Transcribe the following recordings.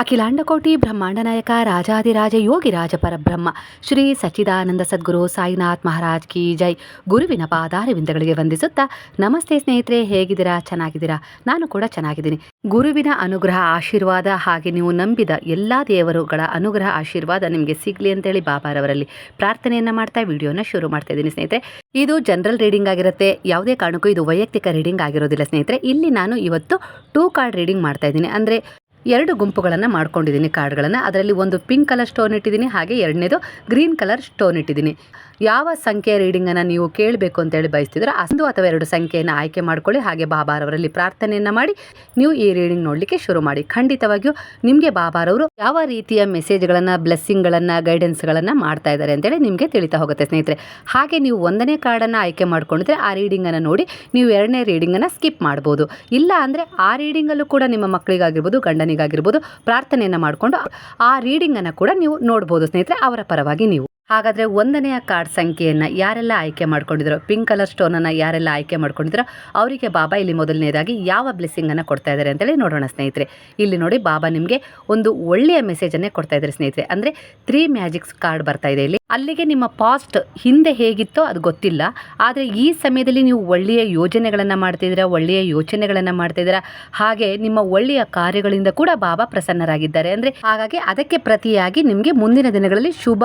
ಅಖಿಲಾಂಡಕೋಟಿ ಬ್ರಹ್ಮಾಂಡ ನಾಯಕ ರಾಜಾದಿರಾಜ ಯೋಗಿ ರಾಜ ಪರಬ್ರಹ್ಮ, ಶ್ರೀ ಸಚ್ಚಿದಾನಂದ ಸದ್ಗುರು ಸಾಯಿನಾಥ್ ಮಹಾರಾಜ್ ಕಿ ಜೈ. ಗುರುವಿನ ಪಾದಾರವಿಂದಗಳಿಗೆ ವಂದಿಸುತ್ತಾ, ನಮಸ್ತೆ ಸ್ನೇಹಿತರೆ, ಹೇಗಿದ್ದೀರಾ? ಚೆನ್ನಾಗಿದ್ದೀರಾ? ನಾನು ಕೂಡ ಚೆನ್ನಾಗಿದ್ದೀನಿ. ಗುರುವಿನ ಅನುಗ್ರಹ ಆಶೀರ್ವಾದ ಹಾಗೆ ನೀವು ನಂಬಿದ ಎಲ್ಲ ದೇವರುಗಳ ಅನುಗ್ರಹ ಆಶೀರ್ವಾದ ನಿಮಗೆ ಸಿಗಲಿ ಅಂತೇಳಿ ಬಾಬಾರವರಲ್ಲಿ ಪ್ರಾರ್ಥನೆಯನ್ನು ಮಾಡ್ತಾ ವಿಡಿಯೋನ ಶುರು ಮಾಡ್ತಾ ಇದ್ದೀನಿ ಸ್ನೇಹಿತರೆ. ಇದು ಜನರಲ್ ರೀಡಿಂಗ್ ಆಗಿರುತ್ತೆ. ಯಾವುದೇ ಕಾರಣಕ್ಕೂ ಇದು ವೈಯಕ್ತಿಕ ರೀಡಿಂಗ್ ಆಗಿರೋದಿಲ್ಲ ಸ್ನೇಹಿತರೆ. ಇಲ್ಲಿ ನಾನು ಇವತ್ತು ಟೂ ಕಾರ್ಡ್ ರೀಡಿಂಗ್ ಮಾಡ್ತಾ ಇದ್ದೀನಿ. ಅಂದರೆ ಎರಡು ಗುಂಪುಗಳನ್ನು ಮಾಡ್ಕೊಂಡಿದ್ದೀನಿ ಕಾರ್ಡ್ಗಳನ್ನು ಅದರಲ್ಲಿ ಒಂದು ಪಿಂಕ್ ಕಲರ್ ಸ್ಟೋನ್ ಇಟ್ಟಿದ್ದೀನಿ, ಹಾಗೆ ಎರಡನೇದು ಗ್ರೀನ್ ಕಲರ್ ಸ್ಟೋನ್ ಇಟ್ಟಿದ್ದೀನಿ. ಯಾವ ಸಂಖ್ಯೆ ರೀಡಿಂಗನ್ನು ನೀವು ಕೇಳಬೇಕು ಅಂತೇಳಿ ಬಯಸ್ತಿದ್ರೆ ಒಂದು ಅಥವಾ ಎರಡು ಸಂಖ್ಯೆಯನ್ನು ಆಯ್ಕೆ ಮಾಡ್ಕೊಳ್ಳಿ. ಹಾಗೆ ಬಾಬಾರವರಲ್ಲಿ ಪ್ರಾರ್ಥನೆಯನ್ನು ಮಾಡಿ ನೀವು ಈ ರೀಡಿಂಗ್ ನೋಡಲಿಕ್ಕೆ ಶುರು ಮಾಡಿ. ಖಂಡಿತವಾಗಿಯೂ ನಿಮಗೆ ಬಾಬಾರವರು ಯಾವ ರೀತಿಯ ಮೆಸೇಜ್ಗಳನ್ನು, ಬ್ಲೆಸ್ಸಿಂಗ್ಗಳನ್ನು, ಗೈಡೆನ್ಸ್ಗಳನ್ನು ಮಾಡ್ತಾ ಇದ್ದಾರೆ ಅಂತೇಳಿ ನಿಮಗೆ ತಿಳಿತಾ ಹೋಗುತ್ತೆ ಸ್ನೇಹಿತರೆ. ಹಾಗೆ ನೀವು ಒಂದನೇ ಕಾರ್ಡನ್ನು ಆಯ್ಕೆ ಮಾಡ್ಕೊಂಡಿದ್ರೆ ಆ ರೀಡಿಂಗನ್ನು ನೋಡಿ ನೀವು ಎರಡನೇ ರೀಡಿಂಗನ್ನು ಸ್ಕಿಪ್ ಮಾಡ್ಬೋದು. ಇಲ್ಲ ಅಂದರೆ ಆ ರೀಡಿಂಗಲ್ಲೂ ಕೂಡ ನಿಮ್ಮ ಮಕ್ಕಳಿಗಾಗಿರ್ಬೋದು, ಗಂಡನಿಗಾಗಿರ್ಬೋದು ಪ್ರಾರ್ಥನೆಯನ್ನು ಮಾಡಿಕೊಂಡು ಆ ರೀಡಿಂಗನ್ನು ಕೂಡ ನೀವು ನೋಡ್ಬೋದು ಸ್ನೇಹಿತರೆ. ಅವರ ಪರವಾಗಿ ನೀವು ಹಾಗಾದರೆ ಒಂದನೆಯ ಕಾರ್ಡ್ ಸಂಖ್ಯೆಯನ್ನು ಯಾರೆಲ್ಲ ಆಯ್ಕೆ ಮಾಡ್ಕೊಂಡಿದ್ರು ಪಿಂಕ್ ಕಲರ್ ಸ್ಟೋನನ್ನು ಯಾರೆಲ್ಲ ಆಯ್ಕೆ ಮಾಡ್ಕೊಂಡಿದ್ರು, ಅವರಿಗೆ ಬಾಬಾ ಇಲ್ಲಿ ಮೊದಲನೇದಾಗಿ ಯಾವ ಬ್ಲೆಸ್ಸಿಂಗನ್ನು ಕೊಡ್ತಾ ಇದ್ದಾರೆ ಅಂತೇಳಿ ನೋಡೋಣ ಸ್ನೇಹಿತರೆ. ಇಲ್ಲಿ ನೋಡಿ ಬಾಬಾ ನಿಮಗೆ ಒಂದು ಒಳ್ಳೆಯ ಮೆಸೇಜನ್ನೇ ಕೊಡ್ತಾ ಇದ್ದಾರೆ ಸ್ನೇಹಿತರೆ. ಅಂದರೆ ತ್ರೀ ಮ್ಯಾಜಿಕ್ಸ್ ಕಾರ್ಡ್ ಬರ್ತಾ ಇದೆ ಇಲ್ಲಿ. ಅಲ್ಲಿಗೆ ನಿಮ್ಮ ಪಾಸ್ಟ್ ಹಿಂದೆ ಹೇಗಿತ್ತೋ ಅದು ಗೊತ್ತಿಲ್ಲ. ಆದರೆ ಈ ಸಮಯದಲ್ಲಿ ನೀವು ಒಳ್ಳೆಯ ಯೋಜನೆಗಳನ್ನು ಮಾಡ್ತಿದ್ದೀರಾ ಒಳ್ಳೆಯ ಯೋಚನೆಗಳನ್ನು ಮಾಡ್ತಿದ್ದೀರಾ ಹಾಗೆ ನಿಮ್ಮ ಒಳ್ಳೆಯ ಕಾರ್ಯಗಳಿಂದ ಕೂಡ ಬಾಬಾ ಪ್ರಸನ್ನರಾಗಿದ್ದಾರೆ. ಅಂದರೆ ಹಾಗಾಗಿ ಅದಕ್ಕೆ ಪ್ರತಿಯಾಗಿ ನಿಮಗೆ ಮುಂದಿನ ದಿನಗಳಲ್ಲಿ ಶುಭ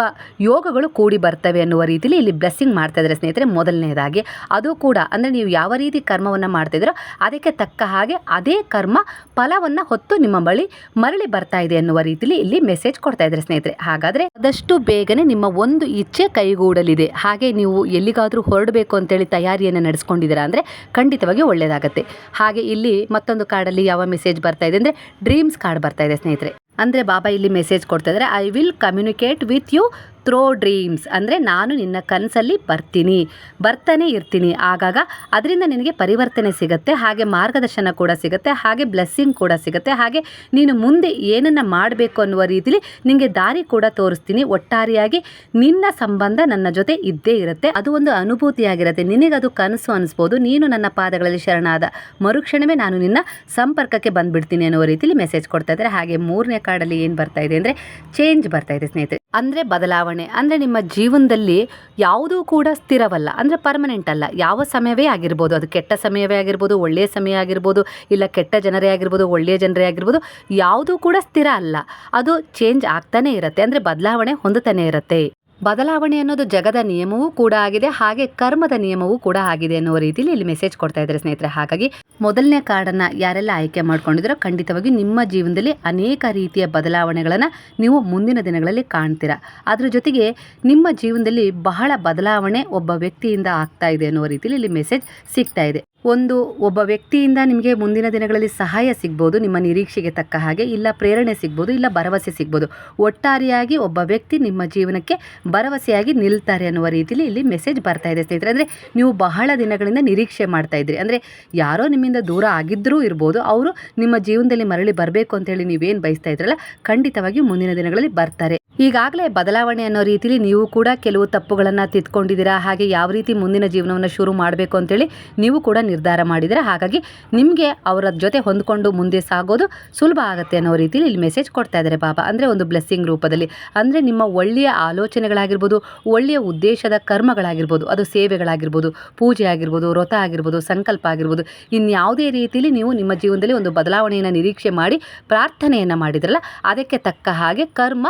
ಯೋಗಗಳು ಕೂಡಿ ಬರ್ತವೆ ಅನ್ನುವ ರೀತಿಯಲ್ಲಿ ಇಲ್ಲಿ ಬ್ಲೆಸ್ಸಿಂಗ್ ಮಾಡ್ತಾ ಇದ್ದಾರೆ ಸ್ನೇಹಿತರೆ. ಮೊದಲನೇದಾಗಿ ಅದು ಕೂಡ ಅಂದರೆ ನೀವು ಯಾವ ರೀತಿ ಕರ್ಮವನ್ನು ಮಾಡ್ತಿದ್ದೀರೋ ಅದಕ್ಕೆ ತಕ್ಕ ಹಾಗೆ ಅದೇ ಕರ್ಮ ಫಲವನ್ನು ಹೊತ್ತು ನಿಮ್ಮ ಬಳಿ ಮರಳಿ ಬರ್ತಾ ಇದೆ ಅನ್ನುವ ರೀತಿಯಲ್ಲಿ ಇಲ್ಲಿ ಮೆಸೇಜ್ ಕೊಡ್ತಾ ಇದ್ದಾರೆ ಸ್ನೇಹಿತರೆ. ಹಾಗಾದರೆ ಆದಷ್ಟು ಬೇಗನೆ ನಿಮ್ಮ ಒಂದು ಇಚ್ಛೆ ಕೈಗೂಡಲಿದೆ. ಹಾಗೆ ನೀವು ಎಲ್ಲಿಗಾದರೂ ಹೊರಡಬೇಕು ಅಂತೇಳಿ ತಯಾರಿಯನ್ನು ನಡೆಸ್ಕೊಂಡಿದ್ದೀರಾ ಅಂದರೆ ಖಂಡಿತವಾಗಿ ಒಳ್ಳೆಯದಾಗತ್ತೆ ಹಾಗೆ ಇಲ್ಲಿ ಮತ್ತೊಂದು ಕಾರ್ಡಲ್ಲಿ ಯಾವ ಮೆಸೇಜ್ ಬರ್ತಾ ಇದೆ ಅಂದರೆ ಡ್ರೀಮ್ಸ್ ಕಾರ್ಡ್ ಬರ್ತಾ ಇದೆ ಸ್ನೇಹಿತರೆ. ಅಂದರೆ ಬಾಬಾ ಇಲ್ಲಿ ಮೆಸೇಜ್ ಕೊಡ್ತಾ ಇದ್ದಾರೆ I will communicate with you through dreams ಅಂದರೆ ನಾನು ನಿನ್ನ ಕನಸಲ್ಲಿ ಬರ್ತೀನಿ, ಬರ್ತಾನೆ ಇರ್ತೀನಿ. ಆಗಾಗ ಅದರಿಂದ ನಿನಗೆ ಪರಿವರ್ತನೆ ಸಿಗುತ್ತೆ, ಹಾಗೆ ಮಾರ್ಗದರ್ಶನ ಕೂಡ ಸಿಗುತ್ತೆ, ಹಾಗೆ ಬ್ಲೆಸ್ಸಿಂಗ್ ಕೂಡ ಸಿಗುತ್ತೆ, ಹಾಗೆ ನೀನು ಮುಂದೆ ಏನನ್ನು ಮಾಡಬೇಕು ಅನ್ನುವ ರೀತಿಲಿ ನಿನಗೆ ದಾರಿ ಕೂಡ ತೋರಿಸ್ತೀನಿ. ಒಟ್ಟಾರೆಯಾಗಿ ನಿನ್ನ ಸಂಬಂಧ ನನ್ನ ಜೊತೆ ಇದ್ದೇ ಇರುತ್ತೆ. ಅದು ಒಂದು ಅನುಭೂತಿಯಾಗಿರುತ್ತೆ. ನಿನಗದು ಕನಸು ಅನಿಸ್ಬೋದು. ನೀನು ನನ್ನ ಪಾದಗಳಲ್ಲಿ ಶರಣಾದ ಮರುಕ್ಷಣವೇ ನಾನು ನಿನ್ನ ಸಂಪರ್ಕಕ್ಕೆ ಬಂದುಬಿಡ್ತೀನಿ ಅನ್ನುವ ರೀತಿಲಿ ಮೆಸೇಜ್ ಕೊಡ್ತಾ ಇದ್ದಾರೆ. ಹಾಗೆ ಮೂರನೇ ಕಾರ್ಡಲ್ಲಿ ಏನು ಬರ್ತಾ ಇದೆ ಅಂದರೆ ಚೇಂಜ್ ಬರ್ತಾ ಇದೆ ಸ್ನೇಹಿತರೆ. ಅಂದರೆ ಬದಲಾವಣೆ, ಅಂದರೆ ನಿಮ್ಮ ಜೀವನದಲ್ಲಿ ಯಾವುದೂ ಕೂಡ ಸ್ಥಿರವಲ್ಲ, ಅಂದರೆ ಪರ್ಮನೆಂಟ್ ಅಲ್ಲ. ಯಾವ ಸಮಯವೇ ಆಗಿರ್ಬೋದು, ಅದು ಕೆಟ್ಟ ಸಮಯವೇ ಆಗಿರ್ಬೋದು, ಒಳ್ಳೆಯ ಸಮಯ ಆಗಿರ್ಬೋದು, ಇಲ್ಲ ಕೆಟ್ಟ ಜನರೇ ಆಗಿರ್ಬೋದು, ಒಳ್ಳೆಯ ಜನರೇ ಆಗಿರ್ಬೋದು, ಯಾವುದೂ ಕೂಡ ಸ್ಥಿರ ಅಲ್ಲ. ಅದು ಚೇಂಜ್ ಆಗ್ತಾನೆ ಇರುತ್ತೆ, ಅಂದರೆ ಬದಲಾವಣೆ ಹೊಂದುತ್ತಾನೆ ಇರುತ್ತೆ. ಬದಲಾವಣೆ ಅನ್ನೋದು ಜಗದ ನಿಯಮವೂ ಕೂಡ ಆಗಿದೆ, ಹಾಗೆ ಕರ್ಮದ ನಿಯಮವೂ ಕೂಡ ಆಗಿದೆ ಅನ್ನೋ ರೀತಿಯಲ್ಲಿ ಇಲ್ಲಿ ಮೆಸೇಜ್ ಕೊಡ್ತಾ ಇದ್ದಾರೆ ಸ್ನೇಹಿತರೆ. ಹಾಗಾಗಿ ಮೊದಲನೇ ಕಾರ್ಡನ್ನು ಯಾರೆಲ್ಲ ಆಯ್ಕೆ ಮಾಡ್ಕೊಂಡಿದ್ರೋ ಖಂಡಿತವಾಗಿ ನಿಮ್ಮ ಜೀವನದಲ್ಲಿ ಅನೇಕ ರೀತಿಯ ಬದಲಾವಣೆಗಳನ್ನು ನೀವು ಮುಂದಿನ ದಿನಗಳಲ್ಲಿ ಕಾಣ್ತೀರಾ. ಅದ್ರ ಜೊತೆಗೆ ನಿಮ್ಮ ಜೀವನದಲ್ಲಿ ಬಹಳ ಬದಲಾವಣೆ ಒಬ್ಬ ವ್ಯಕ್ತಿಯಿಂದ ಆಗ್ತಾ ಇದೆ ಅನ್ನೋ ರೀತಿಯಲ್ಲಿ ಇಲ್ಲಿ ಮೆಸೇಜ್ ಸಿಗ್ತಾ ಇದೆ. ಒಂದು ಒಬ್ಬ ವ್ಯಕ್ತಿಯಿಂದ ನಿಮಗೆ ಮುಂದಿನ ದಿನಗಳಲ್ಲಿ ಸಹಾಯ ಸಿಗ್ಬೋದು, ನಿಮ್ಮ ನಿರೀಕ್ಷೆಗೆ ತಕ್ಕ ಹಾಗೆ, ಇಲ್ಲ ಪ್ರೇರಣೆ ಸಿಗ್ಬೋದು, ಇಲ್ಲ ಭರವಸೆ ಸಿಗ್ಬೋದು. ಒಟ್ಟಾರೆಯಾಗಿ ಒಬ್ಬ ವ್ಯಕ್ತಿ ನಿಮ್ಮ ಜೀವನಕ್ಕೆ ಭರವಸೆಯಾಗಿ ನಿಲ್ತಾರೆ ಅನ್ನುವ ರೀತಿಯಲ್ಲಿ ಇಲ್ಲಿ ಮೆಸೇಜ್ ಬರ್ತಾ ಇದೆ ಸ್ನೇಹಿತರೆ. ಅಂದರೆ ನೀವು ಬಹಳ ದಿನಗಳಿಂದ ನಿರೀಕ್ಷೆ ಮಾಡ್ತಾ ಇದ್ರಿ. ಅಂದರೆ ಯಾರೋ ನಿಮ್ಮಿಂದ ದೂರ ಆಗಿದ್ದರೂ ಇರ್ಬೋದು, ಅವರು ನಿಮ್ಮ ಜೀವನದಲ್ಲಿ ಮರಳಿ ಬರಬೇಕು ಅಂತೇಳಿ ನೀವೇನು ಬಯಸ್ತಾ ಇದ್ರಲ್ಲ ಖಂಡಿತವಾಗಿ ಮುಂದಿನ ದಿನಗಳಲ್ಲಿ ಬರ್ತಾರೆ. ಈಗಾಗಲೇ ಬದಲಾವಣೆ ಅನ್ನೋ ರೀತಿಲಿ ನೀವು ಕೂಡ ಕೆಲವು ತಪ್ಪುಗಳನ್ನು ತಿದ್ಕೊಂಡಿದ್ದೀರಾ? ಹಾಗೆ ಯಾವ ರೀತಿ ಮುಂದಿನ ಜೀವನವನ್ನು ಶುರು ಮಾಡಬೇಕು ಅಂತೇಳಿ ನೀವು ಕೂಡ ನಿರ್ಧಾರ ಮಾಡಿದರೆ ಹಾಗಾಗಿ ನಿಮಗೆ ಅವರ ಜೊತೆ ಹೊಂದ್ಕೊಂಡು ಮುಂದೆ ಸಾಗೋದು ಸುಲಭ ಆಗುತ್ತೆ ಅನ್ನೋ ರೀತಿಲಿ ಇಲ್ಲಿ ಮೆಸೇಜ್ ಕೊಡ್ತಾ ಇದ್ದಾರೆ ಬಾಬಾ. ಅಂದರೆ ಒಂದು ಬ್ಲೆಸ್ಸಿಂಗ್ ರೂಪದಲ್ಲಿ. ಅಂದರೆ ನಿಮ್ಮ ಒಳ್ಳೆಯ ಆಲೋಚನೆಗಳಾಗಿರ್ಬೋದು, ಒಳ್ಳೆಯ ಉದ್ದೇಶದ ಕರ್ಮಗಳಾಗಿರ್ಬೋದು, ಅದು ಸೇವೆಗಳಾಗಿರ್ಬೋದು, ಪೂಜೆ ಆಗಿರ್ಬೋದು, ವ್ರತ ಆಗಿರ್ಬೋದು, ಸಂಕಲ್ಪ ಆಗಿರ್ಬೋದು, ಇನ್ಯಾವುದೇ ರೀತಿಲಿ ನೀವು ನಿಮ್ಮ ಜೀವನದಲ್ಲಿ ಒಂದು ಬದಲಾವಣೆಯನ್ನು ನಿರೀಕ್ಷೆ ಮಾಡಿ ಪ್ರಾರ್ಥನೆಯನ್ನು ಮಾಡಿದ್ರಲ್ಲ, ಅದಕ್ಕೆ ತಕ್ಕ ಹಾಗೆ ಕರ್ಮ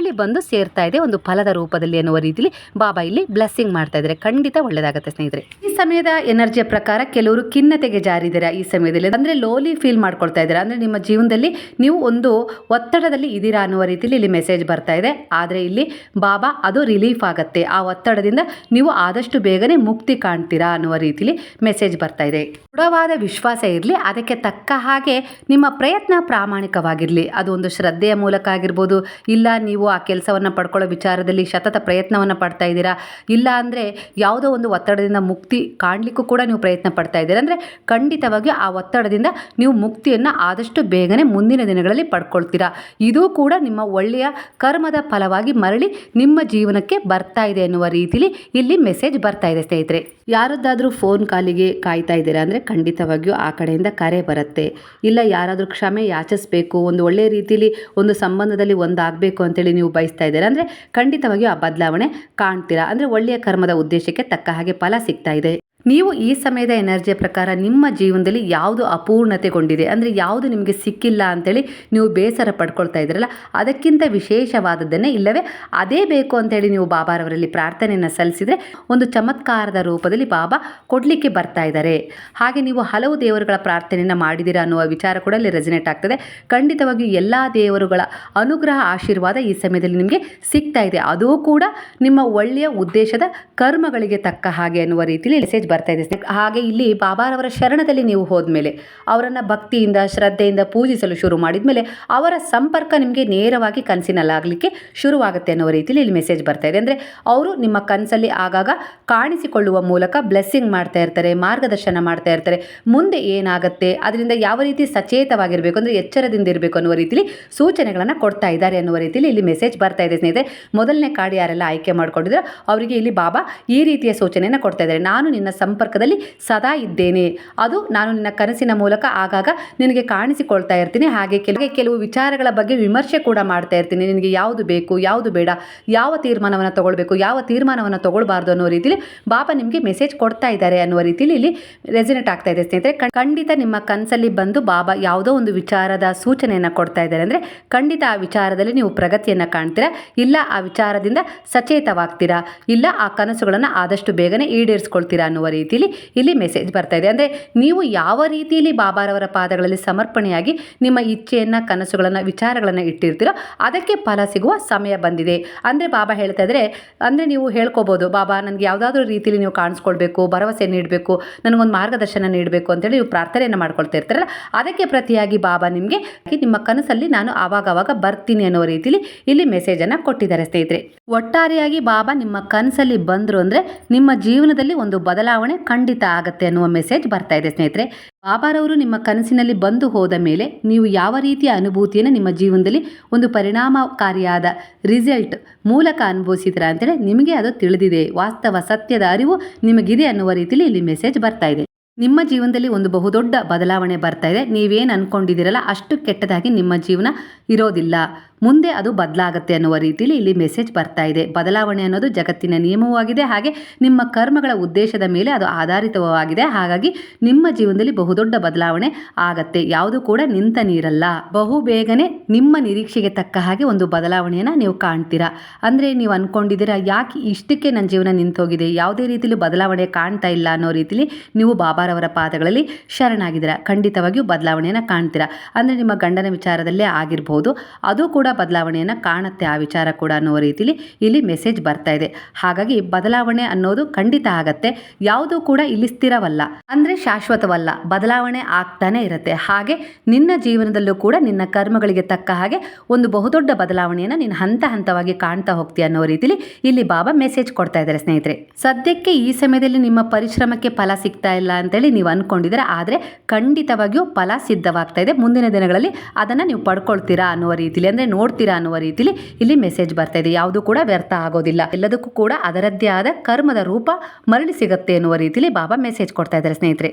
ಮರಳಿ ಬಂದು ಸೇರ್ತಾ ಇದೆ ಒಂದು ಫಲದ ರೂಪದಲ್ಲಿ ಅನ್ನುವ ರೀತಿಲಿ ಬಾಬಾ ಇಲ್ಲಿ ಬ್ಲೆಸ್ಸಿಂಗ್ ಮಾಡ್ತಾ ಇದ್ದಾರೆ. ಖಂಡಿತ ಒಳ್ಳೆಯದಾಗುತ್ತೆ ಸ್ನೇಹಿತರೆ. ಈ ಸಮಯದ ಎನರ್ಜಿಯ ಪ್ರಕಾರ ಕೆಲವರು ಖಿನ್ನತೆಗೆ ಜಾರಿದ್ದೀರಾ ಈ ಸಮಯದಲ್ಲಿ. ಅಂದರೆ ಲೋಲಿ ಫೀಲ್ ಮಾಡ್ಕೊಳ್ತಾ ಇದ್ದೀರಾ. ಅಂದರೆ ನಿಮ್ಮ ಜೀವನದಲ್ಲಿ ನೀವು ಒಂದು ಒತ್ತಡದಲ್ಲಿ ಇದ್ದೀರಾ ಅನ್ನುವ ರೀತಿಲಿ ಇಲ್ಲಿ ಮೆಸೇಜ್ ಬರ್ತಾ ಇದೆ. ಆದರೆ ಇಲ್ಲಿ ಬಾಬಾ ಅದು ರಿಲೀಫ್ ಆಗುತ್ತೆ. ಆ ಒತ್ತಡದಿಂದ ನೀವು ಆದಷ್ಟು ಬೇಗನೆ ಮುಕ್ತಿ ಕಾಣ್ತೀರಾ ಅನ್ನುವ ರೀತಿಲಿ ಮೆಸೇಜ್ ಬರ್ತಾ ಇದೆ. ದೃಢವಾದ ವಿಶ್ವಾಸ ಇರಲಿ. ಅದಕ್ಕೆ ತಕ್ಕ ಹಾಗೆ ನಿಮ್ಮ ಪ್ರಯತ್ನ ಪ್ರಾಮಾಣಿಕವಾಗಿರಲಿ. ಅದು ಒಂದು ಶ್ರದ್ಧೆಯ ಮೂಲಕ ಆಗಿರ್ಬೋದು, ಇಲ್ಲ ನೀವು ಆ ಕೆಲಸವನ್ನು ಪಡ್ಕೊಳ್ಳೋ ವಿಚಾರದಲ್ಲಿ ಸತತ ಪ್ರಯತ್ನವನ್ನು ಪಡ್ತಾ ಇದ್ದೀರಾ? ಇಲ್ಲ ಅಂದರೆ ಯಾವುದೋ ಒಂದು ಒತ್ತಡದಿಂದ ಮುಕ್ತಿ ಕಾಣಲಿಕ್ಕೂ ಕೂಡ ನೀವು ಪ್ರಯತ್ನ ಪಡ್ತಾ ಇದ್ದೀರಾ? ಅಂದರೆ ಖಂಡಿತವಾಗಿಯೂ ಆ ಒತ್ತಡದಿಂದ ನೀವು ಮುಕ್ತಿಯನ್ನು ಆದಷ್ಟು ಬೇಗನೆ ಮುಂದಿನ ದಿನಗಳಲ್ಲಿ ಪಡ್ಕೊಳ್ತೀರಾ? ಇದು ಕೂಡ ನಿಮ್ಮ ಒಳ್ಳೆಯ ಕರ್ಮದ ಫಲವಾಗಿ ಮರಳಿ ನಿಮ್ಮ ಜೀವನಕ್ಕೆ ಬರ್ತಾ ಇದೆ ಎನ್ನುವ ರೀತಿಲಿ ಇಲ್ಲಿ ಮೆಸೇಜ್ ಬರ್ತಾ ಇದೆ ಸ್ನೇಹಿತರೆ. ಯಾರದ್ದಾದರೂ ಫೋನ್ ಕಾಲಿಗೆ ಕಾಯ್ತಾ ಇದ್ದೀರಾ ಅಂದರೆ ಖಂಡಿತವಾಗಿಯೂ ಆ ಕಡೆಯಿಂದ ಕರೆ ಬರುತ್ತೆ. ಇಲ್ಲ ಯಾರಾದರೂ ಕ್ಷಮೆ ಯಾಚಿಸಬೇಕು, ಒಂದು ಒಳ್ಳೆಯ ರೀತಿಲಿ ಒಂದು ಸಂಬಂಧದಲ್ಲಿ ಒಂದಾಗಬೇಕು ಅಂತೇಳಿ ನೀವು ಬಯಸ್ತಾ ಇದ್ದೀರಾ ಅಂದರೆ ಖಂಡಿತವಾಗಿಯೂ ಆ ಬದಲಾವಣೆ ಕಾಣ್ತೀರಾ. ಅಂದರೆ ಒಳ್ಳೆಯ ಕರ್ಮದ ಉದ್ದೇಶಕ್ಕೆ ತಕ್ಕ ಹಾಗೆ ಫಲ ಸಿಗ್ತಾ ಇದೆ. ನೀವು ಈ ಸಮಯದ ಎನರ್ಜಿಯ ಪ್ರಕಾರ ನಿಮ್ಮ ಜೀವನದಲ್ಲಿ ಯಾವುದು ಅಪೂರ್ಣತೆಗೊಂಡಿದೆ? ಅಂದರೆ ಯಾವುದು ನಿಮಗೆ ಸಿಕ್ಕಿಲ್ಲ ಅಂತೇಳಿ ನೀವು ಬೇಸರ ಪಡ್ಕೊಳ್ತಾ ಇದ್ದೀರಲ್ಲ, ಅದಕ್ಕಿಂತ ವಿಶೇಷವಾದದ್ದನ್ನೇ ಇಲ್ಲವೇ? ಅದೇ ಬೇಕು ಅಂತೇಳಿ ನೀವು ಬಾಬಾರವರಲ್ಲಿ ಪ್ರಾರ್ಥನೆಯನ್ನು ಸಲ್ಲಿಸಿದರೆ ಒಂದು ಚಮತ್ಕಾರದ ರೂಪದಲ್ಲಿ ಬಾಬಾ ಕೊಡಲಿಕ್ಕೆ ಬರ್ತಾ ಇದ್ದಾರೆ. ಹಾಗೆ ನೀವು ಹಲವು ದೇವರುಗಳ ಪ್ರಾರ್ಥನೆಯನ್ನು ಮಾಡಿದ್ದೀರಾ ಅನ್ನುವ ವಿಚಾರ ಕೂಡ ಅಲ್ಲಿ ರೆಸಿನೇಟ್ ಆಗ್ತದೆ. ಖಂಡಿತವಾಗಿಯೂ ಎಲ್ಲ ದೇವರುಗಳ ಅನುಗ್ರಹ, ಆಶೀರ್ವಾದ ಈ ಸಮಯದಲ್ಲಿ ನಿಮಗೆ ಸಿಗ್ತಾ ಇದೆ. ಅದೂ ಕೂಡ ನಿಮ್ಮ ಒಳ್ಳೆಯ ಉದ್ದೇಶದ ಕರ್ಮಗಳಿಗೆ ತಕ್ಕ ಹಾಗೆ ಅನ್ನುವ ರೀತಿಯಲ್ಲಿ ಮೆಸೇಜ್ ಬರ್ತಾ ಇದೆ. ಹಾಗೆ ಇಲ್ಲಿ ಬಾಬಾರವರ ಶರಣದಲ್ಲಿ ನೀವು ಹೋದ್ಮೇಲೆ ಅವರನ್ನು ಭಕ್ತಿಯಿಂದ, ಶ್ರದ್ಧೆಯಿಂದ ಪೂಜಿಸಲು ಶುರು ಮಾಡಿದ ಮೇಲೆ ಅವರ ಸಂಪರ್ಕ ನಿಮಗೆ ನೇರವಾಗಿ ಕನಸಿನಲ್ಲಾಗಲಿಕ್ಕೆ ಶುರುವಾಗುತ್ತೆ ಅನ್ನೋ ರೀತಿಯಲ್ಲಿ ಇಲ್ಲಿ ಮೆಸೇಜ್ ಬರ್ತಾ ಇದೆ. ಅಂದರೆ ಅವರು ನಿಮ್ಮ ಕನಸಲ್ಲಿ ಆಗಾಗ ಕಾಣಿಸಿಕೊಳ್ಳುವ ಮೂಲಕ ಬ್ಲೆಸ್ಸಿಂಗ್ ಮಾಡ್ತಾ ಇರ್ತಾರೆ, ಮಾರ್ಗದರ್ಶನ ಮಾಡ್ತಾ ಇರ್ತಾರೆ. ಮುಂದೆ ಏನಾಗುತ್ತೆ, ಅದರಿಂದ ಯಾವ ರೀತಿ ಸಚೇತವಾಗಿರಬೇಕು ಅಂದರೆ ಎಚ್ಚರದಿಂದ ಇರಬೇಕು ಅನ್ನುವ ರೀತಿಯಲ್ಲಿ ಸೂಚನೆಗಳನ್ನು ಕೊಡ್ತಾ ಇದ್ದಾರೆ ಅನ್ನುವ ರೀತಿಯಲ್ಲಿ ಇಲ್ಲಿ ಮೆಸೇಜ್ ಬರ್ತಾ ಇದೆ ಸ್ನೇಹಿತರೆ. ಮೊದಲನೇ ಕಾರ್ಡ್ ಯಾರೆಲ್ಲ ಆಯ್ಕೆ ಮಾಡ್ಕೊಂಡಿದ್ರೆ ಅವರಿಗೆ ಇಲ್ಲಿ ಬಾಬಾ ಈ ರೀತಿಯ ಸೂಚನೆಯನ್ನು ಕೊಡ್ತಾ ಇದ್ದಾರೆ. ನಾನು ನಿನ್ನ ಸಂಪರ್ಕದಲ್ಲಿ ಸದಾ ಇದ್ದೇನೆ. ಅದು ನಾನು ನಿನ್ನ ಕನಸಿನ ಮೂಲಕ ಆಗಾಗ ನಿನಗೆ ಕಾಣಿಸಿಕೊಳ್ತಾ ಇರ್ತೀನಿ. ಹಾಗೆ ಕೆಲವು ಕೆಲವು ವಿಚಾರಗಳ ಬಗ್ಗೆ ವಿಮರ್ಶೆ ಕೂಡ ಮಾಡ್ತಾ ಇರ್ತೀನಿ. ನಿನಗೆ ಯಾವುದು ಬೇಕು, ಯಾವುದು ಬೇಡ, ಯಾವ ತೀರ್ಮಾನವನ್ನು ತಗೊಳ್ಬೇಕು, ಯಾವ ತೀರ್ಮಾನವನ್ನು ತಗೊಳ್ಬಾರ್ದು ಅನ್ನೋ ರೀತಿಯಲ್ಲಿ ಬಾಬಾ ನಿಮಗೆ ಮೆಸೇಜ್ ಕೊಡ್ತಾ ಇದ್ದಾರೆ ಅನ್ನೋ ರೀತಿಯಲ್ಲಿ ಇಲ್ಲಿ ರೆಸಿನೇಟ್ ಆಗ್ತಾ ಇದೆ ಸ್ನೇಹಿತರೆ. ಖಂಡಿತ ನಿಮ್ಮ ಕನಸಲ್ಲಿ ಬಂದು ಬಾಬಾ ಯಾವುದೋ ಒಂದು ವಿಚಾರದ ಸೂಚನೆಯನ್ನು ಕೊಡ್ತಾ ಇದ್ದಾರೆ ಅಂದರೆ ಖಂಡಿತ ಆ ವಿಚಾರದಲ್ಲಿ ನೀವು ಪ್ರಗತಿಯನ್ನು ಕಾಣ್ತೀರಾ? ಇಲ್ಲ ಆ ವಿಚಾರದಿಂದ ಸಚೇತವಾಗ್ತೀರಾ? ಇಲ್ಲ ಆ ಕನಸುಗಳನ್ನು ಆದಷ್ಟು ಬೇಗನೆ ಈಡೇರಿಸ್ಕೊಳ್ತೀರಾ ಅನ್ನುವ ರೀತಿಯಲ್ಲಿ ಇಲ್ಲಿ ಮೆಸೇಜ್ ಬರ್ತಾ ಇದೆ. ಅಂದರೆ ನೀವು ಯಾವ ರೀತಿಯಲ್ಲಿ ಬಾಬಾರವರ ಪಾದಗಳಲ್ಲಿ ಸಮರ್ಪಣೆಯಾಗಿ ನಿಮ್ಮ ಇಚ್ಛೆಯನ್ನು, ಕನಸುಗಳನ್ನು, ವಿಚಾರಗಳನ್ನು ಇಟ್ಟಿರ್ತೀರೋ ಅದಕ್ಕೆ ಫಲ ಸಿಗುವ ಸಮಯ ಬಂದಿದೆ. ಅಂದರೆ ಬಾಬಾ ಹೇಳ್ತಾ ಇದ್ದರೆ ಅಂದರೆ ನೀವು ಹೇಳ್ಕೊಬೋದು, ಬಾಬಾ, ನನಗೆ ಯಾವುದಾದ್ರೂ ರೀತಿಯಲ್ಲಿ ನೀವು ಕಾಣಿಸ್ಕೊಳ್ಬೇಕು, ಭರವಸೆ ನೀಡಬೇಕು, ನನಗೊಂದು ಮಾರ್ಗದರ್ಶನ ನೀಡಬೇಕು ಅಂತೇಳಿ ನೀವು ಪ್ರಾರ್ಥನೆಯನ್ನು ಮಾಡ್ಕೊಳ್ತಾ ಇರ್ತಾರಲ್ಲ, ಅದಕ್ಕೆ ಪ್ರತಿಯಾಗಿ ಬಾಬಾ ನಿಮಗೆ ನಿಮ್ಮ ಕನಸಲ್ಲಿ ನಾನು ಆವಾಗವಾಗ ಆವಾಗ ಬರ್ತೀನಿ ಅನ್ನೋ ರೀತಿಯಲ್ಲಿ ಇಲ್ಲಿ ಮೆಸೇಜನ್ನು ಕೊಟ್ಟಿದ್ದಾರೆ ಸ್ನೇಹಿತರೆ. ಒಟ್ಟಾರೆಯಾಗಿ ಬಾಬಾ ನಿಮ್ಮ ಕನಸಲ್ಲಿ ಬಂದರು ಅಂದರೆ ನಿಮ್ಮ ಜೀವನದಲ್ಲಿ ಒಂದು ಬದಲಾವಣೆ ಖಂಡಿತ ಆಗತ್ತೆ ಅನ್ನುವ ಮೆಸೇಜ್ ಬರ್ತಾ ಇದೆ ಸ್ನೇಹಿತರೆ. ಬಾಬಾರವರು ನಿಮ್ಮ ಕನಸಿನಲ್ಲಿ ಬಂದು ಹೋದ ಮೇಲೆ ನೀವು ಯಾವ ರೀತಿಯ ಅನುಭೂತಿಯನ್ನು ನಿಮ್ಮ ಜೀವನದಲ್ಲಿ ಒಂದು ಪರಿಣಾಮಕಾರಿಯಾದ ರಿಸಲ್ಟ್ ಮೂಲಕ ಅನುಭವಿಸಿದ್ರ ಅಂತೇಳಿ ನಿಮಗೆ ಅದು ತಿಳಿದಿದೆ. ವಾಸ್ತವ ಸತ್ಯದ ಅರಿವು ನಿಮಗಿದೆ ಅನ್ನುವ ರೀತಿಯಲ್ಲಿ ಇಲ್ಲಿ ಮೆಸೇಜ್ ಬರ್ತಾ ಇದೆ. ನಿಮ್ಮ ಜೀವನದಲ್ಲಿ ಒಂದು ಬಹುದೊಡ್ಡ ಬದಲಾವಣೆ ಬರ್ತಾ ಇದೆ. ನೀವೇನು ಅನ್ಕೊಂಡಿದ್ದೀರಲ್ಲ ಅಷ್ಟು ಕೆಟ್ಟದಾಗಿ ನಿಮ್ಮ ಜೀವನ ಇರೋದಿಲ್ಲ. ಮುಂದೆ ಅದು ಬದಲಾಗುತ್ತೆ ಅನ್ನುವ ರೀತಿಯಲ್ಲಿ ಇಲ್ಲಿ ಮೆಸೇಜ್ ಬರ್ತಾ ಇದೆ. ಬದಲಾವಣೆ ಅನ್ನೋದು ಜಗತ್ತಿನ ನಿಯಮವಾಗಿದೆ. ಹಾಗೆ ನಿಮ್ಮ ಕರ್ಮಗಳ ಉದ್ದೇಶದ ಮೇಲೆ ಅದು ಆಧಾರಿತವಾಗಿದೆ. ಹಾಗಾಗಿ ನಿಮ್ಮ ಜೀವನದಲ್ಲಿ ಬಹುದೊಡ್ಡ ಬದಲಾವಣೆ ಆಗತ್ತೆ. ಯಾವುದು ಕೂಡ ನಿಂತ ನೀರಲ್ಲ. ಬಹು ಬೇಗನೆ ನಿಮ್ಮ ನಿರೀಕ್ಷೆಗೆ ತಕ್ಕ ಹಾಗೆ ಒಂದು ಬದಲಾವಣೆಯನ್ನು ನೀವು ಕಾಣ್ತೀರಾ. ಅಂದರೆ ನೀವು ಅಂದ್ಕೊಂಡಿದ್ದೀರಾ ಯಾಕೆ ಇಷ್ಟಕ್ಕೆ ನನ್ನ ಜೀವನ ನಿಂತೋಗಿದೆ? ಯಾವುದೇ ರೀತಿಯಲ್ಲಿ ಬದಲಾವಣೆ ಕಾಣ್ತಾ ಇಲ್ಲ ಅನ್ನೋ ರೀತಿಲಿ ನೀವು ಬಾಬಾರವರ ಪಾದಗಳಲ್ಲಿ ಶರಣಾಗಿದ್ದೀರಾ. ಖಂಡಿತವಾಗಿಯೂ ಬದಲಾವಣೆಯನ್ನು ಕಾಣ್ತೀರಾ. ಅಂದರೆ ನಿಮ್ಮ ಗಂಡನ ವಿಚಾರದಲ್ಲೇ ಆಗಿರ್ಬೋದು. ಅದು ಕೂಡ ಬದಲಾವಣೆಯನ್ನು ಕಾಣುತ್ತೆ ಆ ವಿಚಾರ ಕೂಡ ಅನ್ನೋ ರೀತಿಲಿ ಇಲ್ಲಿ ಮೆಸೇಜ್ ಬರ್ತಾ ಇದೆ. ಹಾಗಾಗಿ ಬದಲಾವಣೆ ಅನ್ನೋದು ಖಂಡಿತ ಆಗತ್ತೆ. ಯಾವುದೂ ಕೂಡ ಇಲ್ಲಿ ಸ್ಥಿರವಲ್ಲ. ಅಂದರೆ ಶಾಶ್ವತವಲ್ಲ. ಬದಲಾವಣೆ ಆಗ್ತಾನೆ ಇರುತ್ತೆ. ಹಾಗೆ ನಿನ್ನ ಜೀವನದಲ್ಲೂ ಕೂಡ ನಿನ್ನ ಕರ್ಮಗಳಿಗೆ ತಕ್ಕ ಹಾಗೆ ಒಂದು ಬಹುದೊಡ್ಡ ಬದಲಾವಣೆಯನ್ನು ನೀನು ಹಂತ ಹಂತವಾಗಿ ಕಾಣ್ತಾ ಹೋಗ್ತೀಯ ಅನ್ನೋ ರೀತಿಲಿ ಇಲ್ಲಿ ಬಾಬಾ ಮೆಸೇಜ್ ಕೊಡ್ತಾ ಇದ್ದಾರೆ ಸ್ನೇಹಿತರೆ. ಸದ್ಯಕ್ಕೆ ಈ ಸಮಯದಲ್ಲಿ ನಿಮ್ಮ ಪರಿಶ್ರಮಕ್ಕೆ ಫಲ ಸಿಗ್ತಾ ಇಲ್ಲ ಅಂತೇಳಿ ನೀವು ಅನ್ಕೊಂಡಿದ್ರೆ ಆದರೆ ಖಂಡಿತವಾಗಿಯೂ ಫಲ ಸಿದ್ಧವಾಗ್ತಾ ಇದೆ. ಮುಂದಿನ ದಿನಗಳಲ್ಲಿ ಅದನ್ನು ನೀವು ಪಡ್ಕೊಳ್ತೀರಾ ಅನ್ನೋ ರೀತಿಲಿ. ಅಂದರೆ ನೋಡ್ತೀರಾ ಅನ್ನುವ ರೀತಿಲಿ ಇಲ್ಲಿ ಮೆಸೇಜ್ ಬರ್ತಾ ಇದೆ. ಯಾವುದು ಕೂಡ ವ್ಯರ್ಥ ಆಗೋದಿಲ್ಲ. ಎಲ್ಲದಕ್ಕೂ ಕೂಡ ಅದರದ್ದೇ ಆದ ಕರ್ಮದ ರೂಪ ಮರಳಿ ಸಿಗುತ್ತೆ ಎನ್ನುವ ರೀತಿಲಿ ಬಾಬಾ ಮೆಸೇಜ್ ಕೊಡ್ತಾ ಇದ್ದಾರೆ ಸ್ನೇಹಿತರೆ.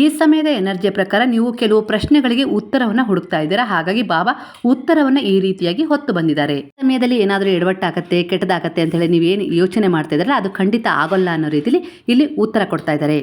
ಈ ಸಮಯದ ಎನರ್ಜಿಯ ಪ್ರಕಾರ ನೀವು ಕೆಲವು ಪ್ರಶ್ನೆಗಳಿಗೆ ಉತ್ತರವನ್ನು ಹುಡುಕ್ತಾ ಇದ್ದೀರಾ. ಹಾಗಾಗಿ ಬಾಬಾ ಉತ್ತರವನ್ನು ಈ ರೀತಿಯಾಗಿ ಹೊತ್ತು ಬಂದಿದ್ದಾರೆ. ಸಮಯದಲ್ಲಿ ಏನಾದರೂ ಎಡವಟ್ಟಾಗತ್ತೆ, ಕೆಟ್ಟದಾಗತ್ತೆ ಅಂತ ಹೇಳಿ ನೀವೇನು ಯೋಚನೆ ಮಾಡ್ತಾ ಇದ್ದೀರಲ್ಲ, ಅದು ಖಂಡಿತ ಆಗೋಲ್ಲ ಅನ್ನೋ ರೀತಿಲಿ ಇಲ್ಲಿ ಉತ್ತರ ಕೊಡ್ತಾ ಇದ್ದಾರೆ.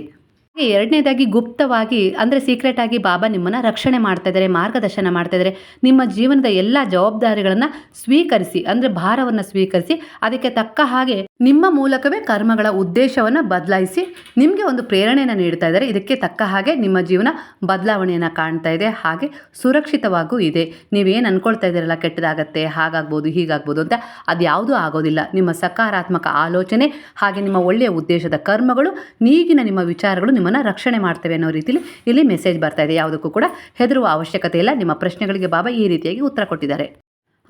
ಎರಡನೇದಾಗಿ ಗುಪ್ತವಾಗಿ, ಅಂದರೆ ಸೀಕ್ರೆಟ್ ಆಗಿ ಬಾಬಾ ನಿಮ್ಮನ್ನು ರಕ್ಷಣೆ ಮಾಡ್ತಾ ಇದ್ದಾರೆ ಮಾರ್ಗದರ್ಶನ ಮಾಡ್ತಾ ಇದ್ದಾರೆ ನಿಮ್ಮ ಜೀವನದ ಎಲ್ಲ ಜವಾಬ್ದಾರಿಗಳನ್ನು ಸ್ವೀಕರಿಸಿ, ಅಂದರೆ ಭಾರವನ್ನು ಸ್ವೀಕರಿಸಿ, ಅದಕ್ಕೆ ತಕ್ಕ ಹಾಗೆ ನಿಮ್ಮ ಮೂಲಕವೇ ಕರ್ಮಗಳ ಉದ್ದೇಶವನ್ನು ಬದಲಾಯಿಸಿ ನಿಮಗೆ ಒಂದು ಪ್ರೇರಣೆಯನ್ನು ನೀಡ್ತಾ ಇದ್ದಾರೆ ಇದಕ್ಕೆ ತಕ್ಕ ಹಾಗೆ ನಿಮ್ಮ ಜೀವನ ಬದಲಾವಣೆಯನ್ನು ಕಾಣ್ತಾ ಇದೆ, ಹಾಗೆ ಸುರಕ್ಷಿತವಾಗೂ ಇದೆ. ನೀವೇನು ಅನ್ಕೊಳ್ತಾ ಇದ್ದೀರಲ್ಲ, ಕೆಟ್ಟದಾಗತ್ತೆ, ಹಾಗಾಗ್ಬೋದು, ಹೀಗಾಗ್ಬೋದು ಅಂತ, ಅದು ಯಾವುದೂ ಆಗೋದಿಲ್ಲ. ನಿಮ್ಮ ಸಕಾರಾತ್ಮಕ ಆಲೋಚನೆ, ಹಾಗೆ ನಿಮ್ಮ ಒಳ್ಳೆಯ ಉದ್ದೇಶದ ಕರ್ಮಗಳು, ನೀಗಿನ ನಿಮ್ಮ ವಿಚಾರಗಳು ನಿಮ್ಮನ್ನು ರಕ್ಷಣೆ ಮಾಡ್ತೇವೆ ಅನ್ನೋ ರೀತಿಯಲ್ಲಿ ಇಲ್ಲಿ ಮೆಸೇಜ್ ಬರ್ತಾ ಇದೆ. ಯಾವುದಕ್ಕೂ ಕೂಡ ಹೆದರುವ ಅವಶ್ಯಕತೆ ಇಲ್ಲ. ನಿಮ್ಮ ಪ್ರಶ್ನೆಗಳಿಗೆ ಬಾಬಾ ಈ ರೀತಿಯಾಗಿ ಉತ್ತರ ಕೊಟ್ಟಿದ್ದಾರೆ.